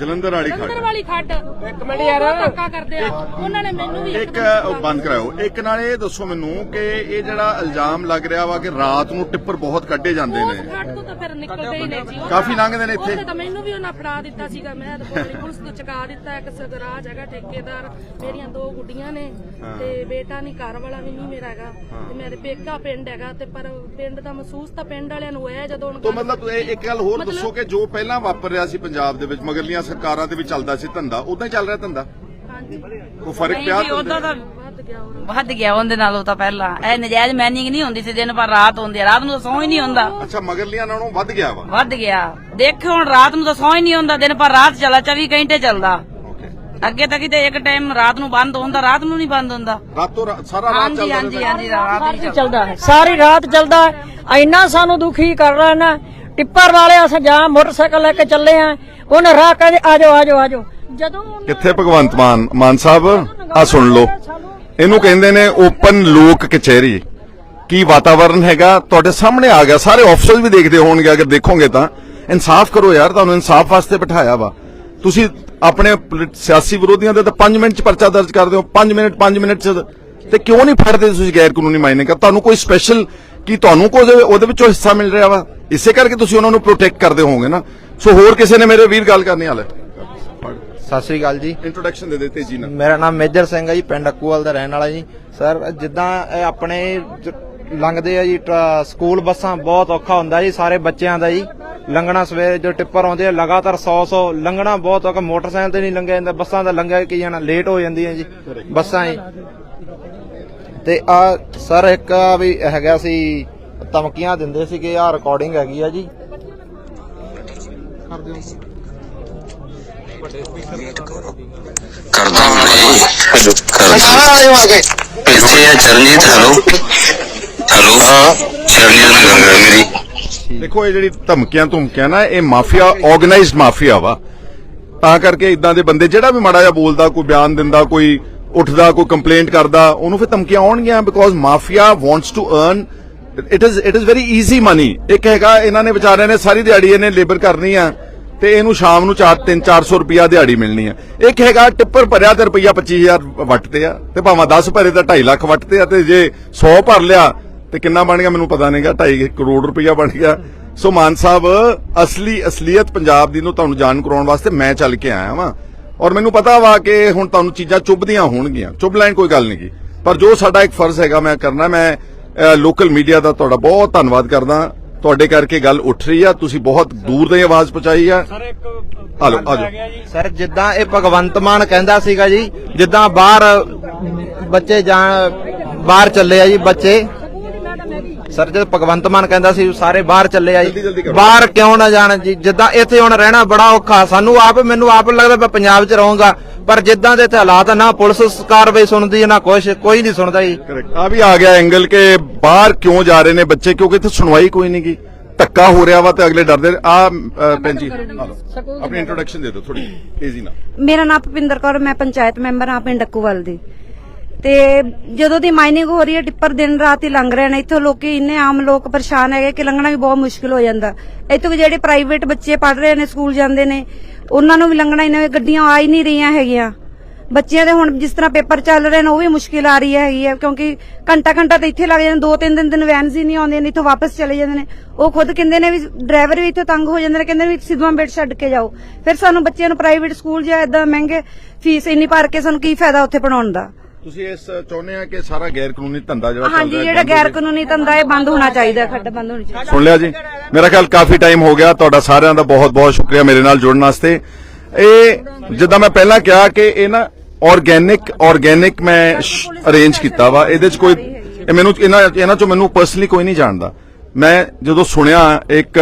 ਜਲੰਧਰ ਵਾਲੀ ਜਲੰਧਰ ਖੱਡ। ਵਾਲੀ ਖੱਡ ਇੱਕ ਮਿੰਟ ਯਾਰ। ਧੱਕਾ ਕਰਦੇ ਆ। ਉਹਨਾਂ ਨੇ ਮੈਨੂੰ ਵੀ ਇੱਕ ਉਹ ਬੰਦ ਕਰਾਓ। ਇੱਕ ਨਾਲ ਇਹ ਦੱਸੋ ਮੈਨੂੰ ਕਿ ਇਹ ਜਿਹੜਾ ਇਲਜ਼ਾਮ ਲੱਗ ਰਿਹਾ ਵਾ ਕਿ ਰਾਤ ਨੂੰ ਟਿੱਪਰ ਬਹੁਤ ਕੱਢੇ ਜਾਂਦੇ ਨੇ। ਖੱਡ ਤੋਂ ਤਾਂ ਫਿਰ ਨਿਕਲਦੇ ਹੀ ਨੇ ਜੀ। ਉਹ ਕਾਫੀ ਲੰਘਦੇ ਨੇ ਇੱਥੇ। ਤਾਂ ਮੈਨੂੰ ਵੀ ਉਹਨਾਂ ਫੜਾ ਦਿੱਤਾ ਸੀਗਾ। ਮੈਂ ਤਾਂ ਪੁਲਿਸ ਤੋਂ ਚੁਕਾ ਦਿੱਤਾ। ਇੱਕ ਸਗਰਾਜ ਹੈਗਾ ਠੇਕੇਦਾਰ। ਮੇਰੀਆਂ ਦੋ ਗੁੱਡੀਆਂ ਨੇ। ਤੇ ਬੇਟਾ ਨਹੀਂ ਘਰ ਵਾਲਾ ਵੀ ਨਹੀਂ ਮੇਰਾ ਹੈਗਾ। ਤੇ ਮੇਰੇ ਪੇਕਾ ਪਿੰਡ ਹੈਗਾ। ਤੇ ਪਰ ਪਿੰਡ ਦਾ ਮਹਿਸੂਸ ਤਾਂ ਪਿੰਡ ਵਾਲਿਆਂ ਨੂੰ ਹੋਇਆ ਜਦੋਂ ਤੋਂ ਮਤਲਬ ਇਹ ਇੱਕ ਗੱਲ ਹੋਰ ਦੱਸੋ ਕਿ ਜੋ ਪਹਿਲਾਂ ਵਾਪਰ ਰਿਹਾ ਸੀ ਪੰਜਾਬ ਦੇ ਵਿੱਚ ਮਗਰਲੀਆਂ ਸਰਕਾਰਾਂ ਦੇ ਵੀ ਚੱਲਦਾ ਸੀ ਧੰਦਾ ਉਦਾਂ ਹੀ ਚੱਲ ਰਿਹਾ ਧੰਦਾ? ਹਾਂਜੀ। ਕੋਈ ਫ਼ਰਕ ਪਿਆ ਉਦਾਂ ਤਾਂ ਵੱਧ ਗਿਆ ਹੋਰ ਵੱਧ ਗਿਆ ਉਹਦੇ ਨਾਲੋਂ ਤਾਂ ਪਹਿਲਾਂ। ਇਹ ਨਜਾਇਜ਼ ਮੈਨਿੰਗ ਨਹੀਂ ਹੁੰਦੀ ਸੀ ਦਿਨ ਪਰ ਰਾਤ ਹੁੰਦੀ ਆ। ਰਾਤ ਨੂੰ ਤਾਂ ਸੌਂ ਹੀ ਨਹੀਂ ਹੁੰਦਾ। ਅੱਛਾ ਮਗਰਲੀਆਂ ਨਾਲੋਂ ਵੱਧ ਗਿਆ ਵਾ। ਵੱਧ ਗਿਆ। ਦੇਖੋ ਹੁਣ ਰਾਤ ਨੂੰ ਤਾਂ ਸੌਂ ਹੀ ਨਹੀਂ ਹੁੰਦਾ ਦਿਨ ਪਰ ਰਾਤ ਚੱਲਾ 24 ਘੰਟੇ ਚੱਲਦਾ। ਓਕੇ। ਅੱਗੇ ਤਾਂ ਕਿਤੇ ਇੱਕ ਟਾਈਮ ਰਾਤ ਨੂੰ ਬੰਦ ਹੁੰਦਾ ਰਾਤ ਨੂੰ ਨਹੀਂ ਬੰਦ ਹੁੰਦਾ। ਰਾਤੋਂ ਸਾਰਾ ਰਾਤ ਹਾਂਜੀ ਚੱਲਦਾ ਹਾਂਜੀ ਹਾਂਜੀ ਰਾਤ ਚੱਲਦਾ ਹੈ। ਸਾਰੀ ਰਾਤ ਚੱਲਦਾ ਹੈ। ਇੰਨਾ ਸਾਨੂੰ ਦੁਖੀ ਕਰ ਰਿਹਾ ਨਾ ਟਿੱਪਰ ਵਾਲੇ ਅਸੀਂ ਜਾਂ ਮੋਟਰਸਾਈਕਲ ਲੈ ਕੇ ਚੱਲੇ ਆ ਉਹਨੇ ਰਾਹ ਕਹਿੰਦੇ ਆਜੋ ਆਜੋ ਆਜੋ। ਜਦੋਂ ਉਹਨਾਂ ਕਿੱਥੇ ਭਗਵੰਤ ਮਾਨ? ਮਾਨ ਸਾਹਿਬ ਆ ਸੁਣ ਲਓ। ਇਹਨੂੰ ਕਹਿੰਦੇ ਨੇ ਓਪਨ ਲੋਕ ਕਚਹਿਰੀ। ਕੀ ਵਾਤਾਵਰਣ ਹੈਗਾ? ਤੁਹਾਡੇ ਸਾਹਮਣੇ ਆ ਗਿਆ। ਸਾਰੇ ਆਫਸਰ ਵੀ ਦੇਖਦੇ ਹੋਣਗੇ ਅਗਰ ਦੇਖੋਗੇ ਤਾਂ। ਇਨਸਾਫ ਕਰੋ ਯਾਰ ਤੁਹਾਨੂੰ ਇਨਸਾਫ ਵਾਸਤੇ ਬਿਠਾਇਆ ਵਾ। ਤੁਸੀਂ ਆਪਣੇ ਪੋਲਿਟ- ਸਿਆਸੀ ਵਿਰੋਧੀਆਂ ਦੇ ਤਾਂ 5 ਮਿੰਟ ਚ ਪਰਚਾ ਦਰਜ ਕਰਦੇ ਹੋ। 5 ਮਿੰਟ 5 ਮਿੰਟ ਚ। ਤੇ ਕਿਉਂ ਨਹੀਂ ਫੜਦੇ ਤੁਸੀਂ ਗੈਰ ਕਾਨੂੰਨੀ ਮਾਇਨੇ? ਕਰ ਤੁਹਾਨੂੰ ਕੋਈ ਸਪੈਸ਼ਲ ਕੀ ਤੁਹਾਨੂੰ ਕੋਈ ਉਹਦੇ ਵਿੱਚੋਂ ਹਿੱਸਾ ਮਿਲ ਰਿਹਾ ਵਾ? ਇਸੇ ਕਰਕੇ ਤੁਸੀਂ ਉਹਨਾਂ ਨੂੰ ਪ੍ਰੋਟੈਕਟ ਕਰਦੇ ਹੋਵੋਗੇ ਨਾ। ਸੋ ਹੋਰ ਕਿਸੇ ਨੇ ਮੇਰੇ ਵੀਰ ਗੱਲ ਕਰਨੀ ਹਾਲੇ ਸਤਿ ਸ੍ਰੀ ਅਕਾਲ ਜੀ। ਇੰਟਰੋਡਕਸ਼ਨ ਦੇ ਦੇ ਤੇਜੀ ਨਾਲ ਮੇਰਾ ਨਾਮ ਮੇਜਰ ਸਿੰਘ ਹੈ ਜੀ ਪਿੰਡ ਅਕੂਵਾਲ ਦਾ ਰਹਿਣ ਵਾਲਾ ਜੀ। ਸਰ ਜਿੱਦਾਂ ਇਹ ਆਪਣੇ ਜ- ਲੰਘਦੇ ਆ ਜੀ ਟਰਾ- ਸਕੂਲ ਬੱਸਾਂ ਬਹੁਤ ਔਖਾ ਹੁੰਦਾ ਜੀ ਸਾਰੇ ਬੱਚਿਆਂ ਦਾ ਜੀ। ਲੰਘਣਾ ਸਵੇਰੇ ਜੋ ਟਿੱਪਰ ਆਉਂਦੇ ਆ ਲਗਾਤਾਰ 100 100 ਲੰਘਣਾ ਬਹੁਤ ਔਖਾ ਮੋਟਰਸਾਈਕਲ ਤੇ ਨਹੀਂ ਲੰਘਿਆ ਜਾਂਦਾ ਬੱਸਾਂ ਦਾ ਲੰਘਿਆ ਕੀ ਜਾਣਾ ਲੇਟ ਹੋ ਜਾਂਦੀਆਂ ਜੀ ਬੱਸਾਂ ਜੀ। ਤੇ ਆ ਸਰ ਇੱਕ ਵੀ ਹੈਗਾ ਸੀ ਧਮਕੀਆਂ ਦਿੰਦੇ ਸੀਗੇ ਆ ਰਿਕਾਰਡਿੰਗ ਹੈਗੀ ਆ ਜੀ। ਕਰਦਾ ਹੁਣੇ ਕਰਦਾ ਇੱਥੇ ਹੈ ਚਰਨਜੀਤ ਹੈਲੋ। ਹੈਲੋ। ਹਾਂ। ਚਰਨਜੀਤ ਨਾਲ ਗੱਲ ਕਰ ਮੇਰੀ ਦੇਖੋ ਇਹ ਜਿਹੜੀ ਧਮਕੀਆਂ ਧਮਕੀਆਂ ਨਾ ਇਹ ਮਾਫੀਆ ਆਰਗੇਨਾਈਜ਼ਡ ਮਾਫੀਆ ਵਾ। ਤਾਂ ਕਰਕੇ ਇਦਾਂ ਦੇ ਬੰਦੇ ਜਿਹੜਾ ਵੀ ਮਾੜਾ ਜਿਹਾ ਬੋਲਦਾ ਕੋਈ ਬਿਆਨ ਦਿੰਦਾ ਕੋਈ ਉੱਠਦਾ ਕੋਈ ਕੰਪਲੇਂਟ ਕਰਦਾ ਉਹਨੂੰ ਫਿਰ ਧਮਕੀਆਂ ਆਉਣਗੀਆਂ because mafia wants to earn it is it is very easy money ਇੱਕ ਹੈਗਾ ਇਹਨਾਂ ਨੇ ਵਿਚਾਰਿਆਂ ਨੇ ਸਾਰੀ ਦਿਹਾੜੀ ਇਹਨੇ ਲੇਬਰ ਕਰਨੀ ਆ ਤੇ ਇਹਨੂੰ ਸ਼ਾਮ ਨੂੰ 4 3 400 ਰੁਪਿਆ ਦਿਹਾੜੀ ਮਿਲਣੀ ਆ ਇੱਕ ਹੈਗਾ ਟਿੱਪਰ ਭਰਿਆ ਤੇ ਰੁਪਿਆ 25000 ਵੱਟਦੇ ਆ ਤੇ ਭਾਵੇਂ 10 ਭਰੇ ਤਾਂ 2.5 ਲੱਖ ਵੱਟਦੇ ਆ ਤੇ ਜੇ 100 ਭਰ ਲਿਆ ਤੇ ਕਿੰਨਾ ਬਣ ਗਿਆ ਮੈਨੂੰ ਪਤਾ ਨਹੀਂਗਾ 2.5 ਕਰੋੜ ਰੁਪਇਆ ਬਣ ਗਿਆ ਸੋ ਮਾਨ ਸਾਹਿਬ ਅਸਲੀ ਅਸਲੀਅਤ ਪੰਜਾਬ ਦੀ ਨੂੰ ਤੁਹਾਨੂੰ ਜਾਣ ਕਰਾਉਣ ਵਾਸਤੇ ਮੈਂ ਚੱਲ ਕੇ ਆਇਆ ਵਾਂ ਔਰ ਮੈਨੂੰ ਪਤਾ ਵਾ ਕਿ ਹੁਣ ਤੁਹਾਨੂੰ ਚੀਜ਼ਾਂ ਚੁੱਭਦੀਆਂ ਹੋਣਗੀਆਂ ਚੁੱਭ ਲੈਣ ਕੋਈ ਗੱਲ ਨਹੀਂ ਪਰ ਜੋ ਸਾਡਾ ਇੱਕ ਫਰਜ਼ ਹੈਗਾ ਮੈਂ ਕਰਨਾ ਮੈਂ ਲੋਕਲ ਮੀਡੀਆ ਦਾ ਤੁਹਾਡਾ ਬਹੁਤ ਧੰਨਵਾਦ ਕਰਦਾ। ਤੁਹਾਡੇ ਕਰਕੇ ਗੱਲ ਉੱਠ ਰਹੀ ਆ। ਤੁਸੀਂ ਬਹੁਤ ਦੂਰ ਦੇ ਆਵਾਜ਼ ਪਹੁੰਚਾਈ ਆ। ਸਰ ਇੱਕ ਆ ਲਓ, ਆ ਗੱਲ ਜਾਓ। ਪੈ ਗਿਆ ਜੀ। ਸਰ ਜਿੱਦਾਂ ਇਹ ਭਗਵੰਤ ਮਾਨ ਕਹਿੰਦਾ ਸੀਗਾ ਜੀ ਜਿੱਦਾਂ ਬਾਹਰ ਬੱਚੇ ਜਾਣ ਬਾਹਰ ਚੱਲੇ ਆ ਜੀ ਬੱਚੇ। ਸਰ ਜਦ ਭਗਵੰਤ ਮਾਨ ਕਹਿੰਦਾ ਸੀ ਸਾਰੇ ਬਾਹਰ ਚੱਲੇ ਆ ਜੀ। ਬਾਹਰ ਕਿਉਂ ਨਾ ਜਾਣ ਜੀ? ਜਿੱਦਾਂ ਇੱਥੇ ਹੁਣ ਰਹਿਣਾ ਬੜਾ ਔਖਾ। ਸਾਨੂੰ ਆਪ ਮੈਨੂੰ ਆਪ ਲੱਗਦਾ ਮੈਂ ਪੰਜਾਬ 'ਚ ਰਹੂੰਗਾ। ਪਰ ਜਿੱਦਾਂ ਦੇ ਇੱਥੇ ਹਾਲਾਤ ਆ ਨਾ ਪੁਲਿਸ ਕਾਰਵਾਈ ਸੁਣਦੀ ਹੈ ਨਾ ਕੁਛ ਕੋਈ ਨਹੀਂ ਸੁਣਦਾ ਜੀ। ਕਰੈਕਟ ਆ ਵੀ ਆ ਗਿਆ ਐਂਗਲ ਕਿ ਬਾਹਰ ਕਿਉਂ ਜਾ ਰਹੇ ਨੇ ਬੱਚੇ ਕਿਉਂਕਿ ਇੱਥੇ ਸੁਣਵਾਈ ਕੋਈ ਨਹੀਂ ਗੀ। ਧੱਕਾ ਹੋ ਰਿਹਾ ਵਾ ਤੇ ਅਗਲੇ ਡਰਦੇ ਆ ਭੈਣ ਜੀ ਆ ਲਓ। ਆਪਣੀ ਇੰਟਰੋਡਕਸ਼ਨ ਦੇ ਦਿਓ ਥੋੜੀ ਤੇਜ਼ੀ ਨਾਲ। ਮੇਰਾ ਨਾਮ ਭੁਪਿੰਦਰ ਕੌਰ ਮੈਂ ਪੰਚਾਇਤ ਮੈਂਬਰ ਹਾਂ ਪਿੰਡ ਅੱਕੂਵਾਲ ਦੀ। ਤੇ ਜਦੋਂ ਦੀ ਮਾਈਨਿੰਗ ਹੋ ਰਹੀ ਹੈ ਟਿੱਪਰ ਦਿਨ ਰਾਤ ਹੀ ਲੰਘ ਰਹੇ ਨੇ। ਇੱਥੋਂ ਲੋਕੀ ਇੰਨੇ ਆਮ ਲੋਕ ਪਰੇਸ਼ਾਨ ਹੈਗੇ ਕਿ ਲੰਘਣਾ ਵੀ ਬਹੁਤ ਮੁਸ਼ਕਿਲ ਹੋ ਜਾਂਦਾ। ਇੱਥੋਂ ਜਿਹੜੇ ਪ੍ਰਾਈਵੇਟ ਬੱਚੇ ਪੜ ਰਹੇ ਨੇ ਸਕੂਲ ਜਾਂਦੇ ਨੇ ਉਹਨਾਂ ਨੂੰ ਵੀ ਲੰਘਣਾ ਇਹਨਾਂ ਗੱਡੀਆਂ ਆ ਹੀ ਨਹੀਂ ਰਹੀਆਂ ਹੈਗੀਆਂ। ਬੱਚਿਆਂ ਦੇ ਹੁਣ ਜਿਸ ਤਰ੍ਹਾਂ ਪੇਪਰ ਚੱਲ ਰਹੇ ਨੇ, ਉਹ ਵੀ ਮੁਸ਼ਕਿਲ ਆ ਰਹੀ ਹੈਗੀ ਹੈ, ਕਿਉਂਕਿ ਘੰਟਾ ਘੰਟਾ ਤਾਂ ਇੱਥੇ ਲੱਗ ਜਾਂਦੇ ਦੋ ਤਿੰਨ ਦਿਨ ਦਿਨ ਵੈਨਸ ਹੀ ਨਹੀਂ ਆਉਂਦੀਆਂ ਨੇ, ਇੱਥੋਂ ਵਾਪਸ ਚਲੇ ਜਾਂਦੇ ਨੇ। ਉਹ ਖੁਦ ਕਹਿੰਦੇ ਨੇ ਵੀ ਡਰਾਈਵਰ ਵੀ ਇੱਥੇ ਤੰਗ ਹੋ ਜਾਂਦੇ ਨੇ, ਕਹਿੰਦੇ ਨੇ ਵੀ ਸਿੱਧਵਾਂ ਬੇਟ ਛੱਡ ਕੇ ਜਾਓ। ਫਿਰ ਸਾਨੂੰ ਬੱਚਿਆਂ ਨੂੰ ਪ੍ਰਾਈਵੇਟ ਸਕੂਲ ਜਾਂ ਇਦਾਂ ਮਹਿੰਗੇ ਫੀਸ ਇੰਨੀ ਭਰ ਕੇ ਸਾਨੂੰ ਕੀ ਫਾਇਦਾ ਉੱਥੇ ਪੜਾਉਣ ਦਾ? ਤੁਸੀਂ ਇਸ ਚਾਹੁੰਦੇ ਆ ਕਿ ਸਾਰਾ ਗੈਰ ਕਾਨੂੰਨੀ ਧੰਦਾ ਜਿਹੜਾ ਹਾਂਜੀ ਚੱਲਦਾ ਹੈ, ਜਿਹੜਾ ਗੈਰ? ਕਾਨੂੰਨੀ ਧੰਦਾ ਇਹ ਬੰਦ ਹੋਣਾ ਚਾਹੀਦਾ ਖੱਡ ਬੰਦ ਹੋਣੀ ਚਾਹੀਦੀ। ਸੁਣ ਲਿਆ ਜੀ। ਮੇਰਾ ਖਿਆਲ ਕਾਫੀ ਟਾਈਮ ਹੋ ਗਿਆ। ਤੁਹਾਡਾ ਸਾਰਿਆਂ ਦਾ ਬਹੁਤ ਬਹੁਤ ਸ਼ੁਕਰੀਆ ਮੇਰੇ ਨਾਲ ਜੁੜਨ ਵਾਸਤੇ। ਇਹ ਜਿੱਦਾਂ ਮੈਂ ਪਹਿਲਾਂ ਕਿਹਾ ਕਿ ਇਹ ਨਾ ਆਰਗੇਨਿਕ ਆਰਗੇਨਿਕ ਮੈਂ ਅਰੇਂਜ ਕੀਤਾ ਵਾ। ਇਹਦੇ ਚ ਕੋਈ ਇਹ ਮੈਨੂੰ ਇਹਨਾਂ ਇਹਨਾਂ ਚੋਂ ਮੈਨੂੰ ਪਰਸਨਲੀ ਕੋਈ ਨਹੀਂ ਜਾਣਦਾ। ਮੈਂ ਜਦੋਂ ਸੁਣਿਆ ਇੱਕ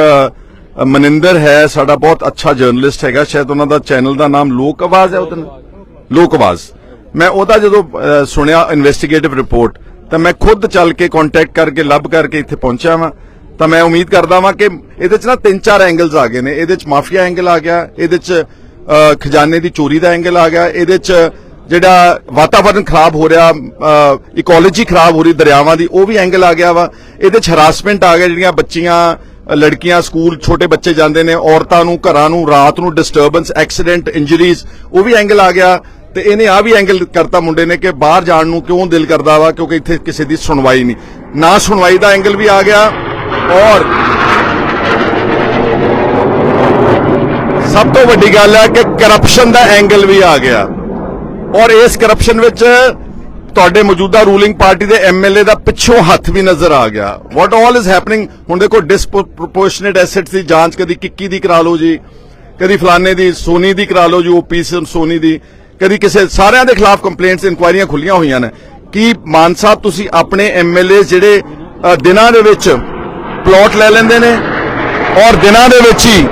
ਮਨਿੰਦਰ ਹੈ ਸਾਡਾ ਬਹੁਤ ਅੱਛਾ ਜਰਨਲਿਸਟ ਹੈਗਾ। ਸ਼ਾਇਦ ਉਹਨਾਂ ਦਾ ਚੈਨਲ ਦਾ ਨਾਮ ਲੋਕ ਆਵਾਜ਼ ਹੈ ਉਹਦਾ ਲੋਕ ਆਵਾਜ਼। ਮੈਂ ਉਹਦਾ ਜਦੋਂ ਅ, ਸੁਣਿਆ ਇਨਵੈਸਟੀਗੇਟਿਵ ਰਿਪੋਰਟ ਤਾਂ ਮੈਂ ਖੁਦ ਚੱਲ ਕੇ ਕੰਟੈਕਟ ਕਰਕੇ ਲੱਭ ਕਰਕੇ ਇੱਥੇ ਪਹੁੰਚਿਆ ਵਾਂ। ਤਾਂ ਮੈਂ ਉਮੀਦ ਕਰਦਾ ਵਾਂ ਕਿ ਇਹਦੇ ਚ ਨਾ ਤਿੰਨ ਚਾਰ ਐਂਗਲਸ ਆ ਗਏ ਨੇ। ਇਹਦੇ ਚ ਮਾਫੀਆ ਐਂਗਲ ਆ ਗਿਆ ਇਹਦੇ ਚ ਅ, ਖਜ਼ਾਨੇ ਦੀ ਚੋਰੀ ਦਾ ਐਂਗਲ ਆ ਗਿਆ ਇਹਦੇ ਚ ਜਿਹੜਾ ਵਾਤਾਵਰਣ ਖਰਾਬ ਹੋ ਰਿਹਾ ਇਕੋਲੋਜੀ ਖਰਾਬ ਹੋ ਰਹੀ ਦਰਿਆਵਾਂ ਦੀ ਉਹ ਵੀ ਐਂਗਲ ਆ ਗਿਆ ਵਾ। ਇਹਦੇ ਚ ਹਰਾਸਮੈਂਟ ਆ ਗਿਆ ਜਿਹੜੀਆਂ ਬੱਚੀਆਂ ਲੜਕੀਆਂ ਸਕੂਲ ਛੋਟੇ ਬੱਚੇ ਜਾਂਦੇ ਨੇ ਔਰਤਾਂ ਨੂੰ ਘਰਾਂ ਨੂੰ ਰਾਤ ਨੂੰ ਡਿਸਟਰਬੈਂਸ ਐਕਸੀਡੈਂਟ ਇੰਜਰੀਜ਼ ਉਹ ਵੀ ਐਂਗਲ ਆ ਗਿਆ। ਤੇ ਇਹਨੇ ਆ ਵੀ ਐਂਗਲ ਕਰਤਾ ਮੁੰਡੇ ਨੇ ਕਿ ਬਾਹਰ ਜਾਣ ਨੂੰ ਕਿਉਂ ਦਿਲ ਕਰਦਾ ਵਾ, ਕਿਉਂਕਿ ਇੱਥੇ ਕਿਸੇ ਦੀ ਸੁਣਵਾਈ ਨਹੀਂ। ਨਾ ਸੁਣਵਾਈ ਦਾ ਐਂਗਲ ਵੀ ਆ ਗਿਆ ਔਰ ਸਭ ਤੋਂ ਵੱਡੀ ਗੱਲ ਹੈ ਕਿ ਕਰਪਸ਼ਨ ਦਾ ਐਂਗਲ ਵੀ ਆ ਗਿਆ। ਔਰ ਇਸ ਕਰਪਸ਼ਨ ਵਿੱਚ ਤੁਹਾਡੇ ਮੌਜੂਦਾ ਰੂਲਿੰਗ ਪਾਰਟੀ ਦੇ ਐਮਐਲਏ ਦਾ ਪਿੱਛੋਂ ਹੱਥ ਵੀ ਨਜ਼ਰ ਆ ਗਿਆ। ਵਾਟ ਆਲ ਇਜ਼ ਹੈਪਨਿੰਗ ਹੁਣ ਦੇਖੋ ਡਿਸਪ੍ਰੋਪੋਰਸ਼ਨੇਟ ਐਸੈਟਸ ਦੀ ਜਾਂਚ ਕਦੀ ਕਿੱਕੀ ਦੀ ਕਰਾ ਲਓ ਜੀ, ਕਦੀ ਫਲਾਣੇ ਦੀ, ਸੋਨੀ ਦੀ ਕਰਾ ਲਓ ਜੀ ਓਪੀ ਸੋਨੀ ਦੀ। ਕਦੀ ਕਿਸੇ ਸਾਰਿਆਂ ਦੇ ਖਿਲਾਫ ਕੰਪਲੇਂਟਸ ਇਨਕੁਆਇਰੀਆਂ ਖੁੱਲੀਆਂ ਹੋਈਆਂ ਨੇ। ਕਿ ਮਾਨ ਸਾਹਿਬ ਤੁਸੀਂ ਆਪਣੇ ਐਮਐਲਏ ਜਿਹੜੇ ਅ, ਦਿਨਾਂ ਦੇ ਵਿੱਚ ਪਲਾਟ ਲੈ ਲੈਂਦੇ ਨੇ ਔਰ ਦਿਨਾਂ ਦੇ ਵਿੱਚ ਹੀ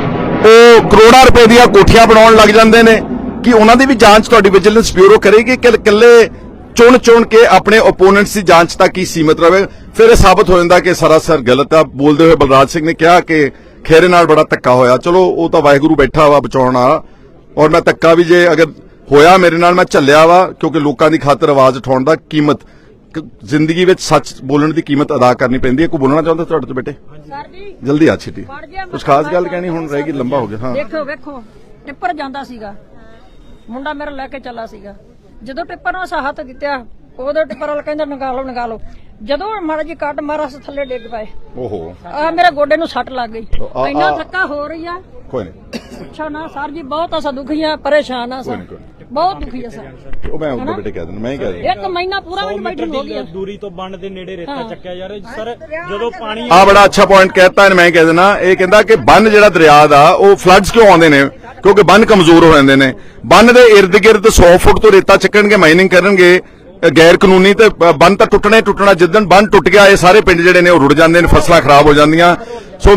ਉਹ ਕਰੋੜਾਂ ਰੁਪਏ ਦੀਆਂ ਕੋਠੀਆਂ ਬਣਾਉਣ ਲੱਗ ਜਾਂਦੇ ਨੇ? ਕਿ ਉਹਨਾਂ ਦੀ ਵੀ ਜਾਂਚ ਤੁਹਾਡੀ ਵਿਜੀਲੈਂਸ ਬਿਊਰੋ ਕਰੇਗੀ ਕਿ ਇਕੱਲੇ ਚੁਣ ਚੁਣ ਕੇ ਆਪਣੇ ਓਪੋਨੈਂਟਸ ਦੀ ਜਾਂਚ ਤੱਕ ਹੀ ਸੀਮਿਤ ਰਵੇ? ਫਿਰ ਇਹ ਸਾਬਤ ਹੋ ਜਾਂਦਾ ਕਿ ਸਰਾਸਰ ਗਲਤ ਆ। ਬੋਲਦੇ ਹੋਏ ਬਲਰਾਜ ਸਿੰਘ ਨੇ ਕਿਹਾ ਕਿ ਖੇਰੇ ਨਾਲ ਬੜਾ ਧੱਕਾ ਹੋਇਆ। ਚਲੋ ਉਹ ਤਾਂ ਵਾਹਿਗੁਰੂ ਬੈਠਾ ਵਾ ਬਚਾਉਣ ਵਾਲਾ। ਔਰ ਮੈਂ ਧੱਕਾ ਵੀ ਜੇ ਅਗਰ ਹੋਇਆ ਮੇਰੇ ਨਾਲ ਮੈਂ ਝੱਲਿਆ ਵਾ ਕਿਉਂਕਿ ਲੋਕਾਂ ਦੀ ਖਾਤਰ ਆਵਾਜ਼ ਉਠਾਉਣ ਦਾ ਕੀਮਤ ਜ਼ਿੰਦਗੀ ਵਿੱਚ ਸੱਚ ਬੋਲਣ ਦੀ ਕੀਮਤ ਅਦਾ ਕਰਨੀ ਪੈਂਦੀ ਹੈ। ਕੋਈ ਬੋਲਣਾ ਚਾਹੁੰਦਾ ਤੁਹਾਡੇ ਤੋਂ ਬੇਟੇ? ਸਰ ਜੀ ਜਲਦੀ ਆ ਛੇਤੀ। ਕੁਝ ਖਾਸ ਗੱਲ ਕਹਿਣੀ ਹੁਣ ਰਹਿ ਗਈ ਲੰਬਾ ਹੋ ਗਿਆ ਹਾਂ। ਦੇਖੋ ਵੇਖੋ ਟਿੱਪਰ ਜਾਂਦਾ ਸੀਗਾ। ਮੁੰਡਾ ਮੇਰਾ ਲੈ ਕੇ ਚੱਲਾ ਸੀਗਾ। ਜਦੋਂ ਟਿੱਪਰ ਨੂੰ ਅਸਾਂ ਹੱਥ ਦਿੱਤਾ ਉਦੋਂ ਟਿੱਪਰ ਵਾਲਾ ਕਹਿੰਦਾ ਨਿਕਾਲੋ ਨਿਕਾਲੋ ਜਦੋਂ ਮਾੜਾ ਜੀ ਕੱਟ ਮਾਰਾ ਅਸੀਂ ਥੱਲੇ ਡਿੱਗ ਪਏ। ਓਹੋ। ਆ ਮੇਰੇ ਗੋਡੇ ਨੂੰ ਸੱਟ ਲੱਗ ਗਈ। ਇੰਨਾ ਥੱਕਾ ਹੋ ਰਹੀ ਆ। ਕੋਈ ਨਹੀਂ। ਅੱਛਾ ਨਾ ਸਰ ਜੀ ਬਹੁਤ ਅਸਾਂ ਦੁਖੀ ਆ ਪਰੇਸ਼ਾਨ ਆ ਸਰ। ਬਹੁਤ ਦੁਖੀ ਆ ਸਰ। ਉਹ ਮੈਂ ਉੱਪਰ ਬੇਟੇ ਕਹਿ ਦਿੰਦਾ ਮੈਂ ਹੀ ਕਹਿ ਦਿੰਦਾ। ਇੱਕ ਮਹੀਨਾ ਪੂਰਾ ਵੀ ਬੈਠੀ ਹੋ ਗਿਆ। ਦੂਰੀ ਤੋਂ ਬੰਨ ਦੇ ਨੇੜੇ ਰੇਤਾ ਚੱਕਿਆ ਯਾਰ ਸਰ ਜਦੋਂ ਪਾਣੀ ਆ ਬੜਾ ਅੱਛਾ ਪੁਆਇੰਟ ਕਹਿਤਾ ਮੈਂ ਕਹਿ ਦੇਣਾ ਇਹ ਕਹਿੰਦਾ ਕਿ ਬੰਨ ਜਿਹੜਾ ਦਰਿਆ ਦਾ ਉਹ ਫਲੱਡਸ ਕਿਉਂ ਆਉਂਦੇ ਨੇ? ਕਿਉਂਕਿ ਬੰਨ ਕਮਜ਼ੋਰ ਹੋ ਜਾਂਦੇ ਨੇ। ਬੰਨ ਦੇ ਇਰਦ ਗਿਰਦ 100 ਫੁੱਟ ਤੋਂ ਰੇਤਾ ਚੱਕਣਗੇ ਮਾਈਨਿੰਗ ਕਰਨਗੇ ਗੈਰ ਕਾਨੂੰਨੀ ਤੇ ਬੰਨ ਤਾਂ ਟੁੱਟਣਾ ਹੀ ਟੁੱਟਣਾ ਜਿੱਦਣ ਬੰਨ ਟੁੱਟ ਗਿਆ ਇਹ ਸਾਰੇ ਪਿੰਡ ਜਿਹੜੇ ਨੇ ਉਹ ਰੁੜ ਜਾਂਦੇ ਨੇ ਫਸਲਾਂ ਖਰਾਬ ਹੋ ਜਾਂਦੀਆਂ। ਸੋ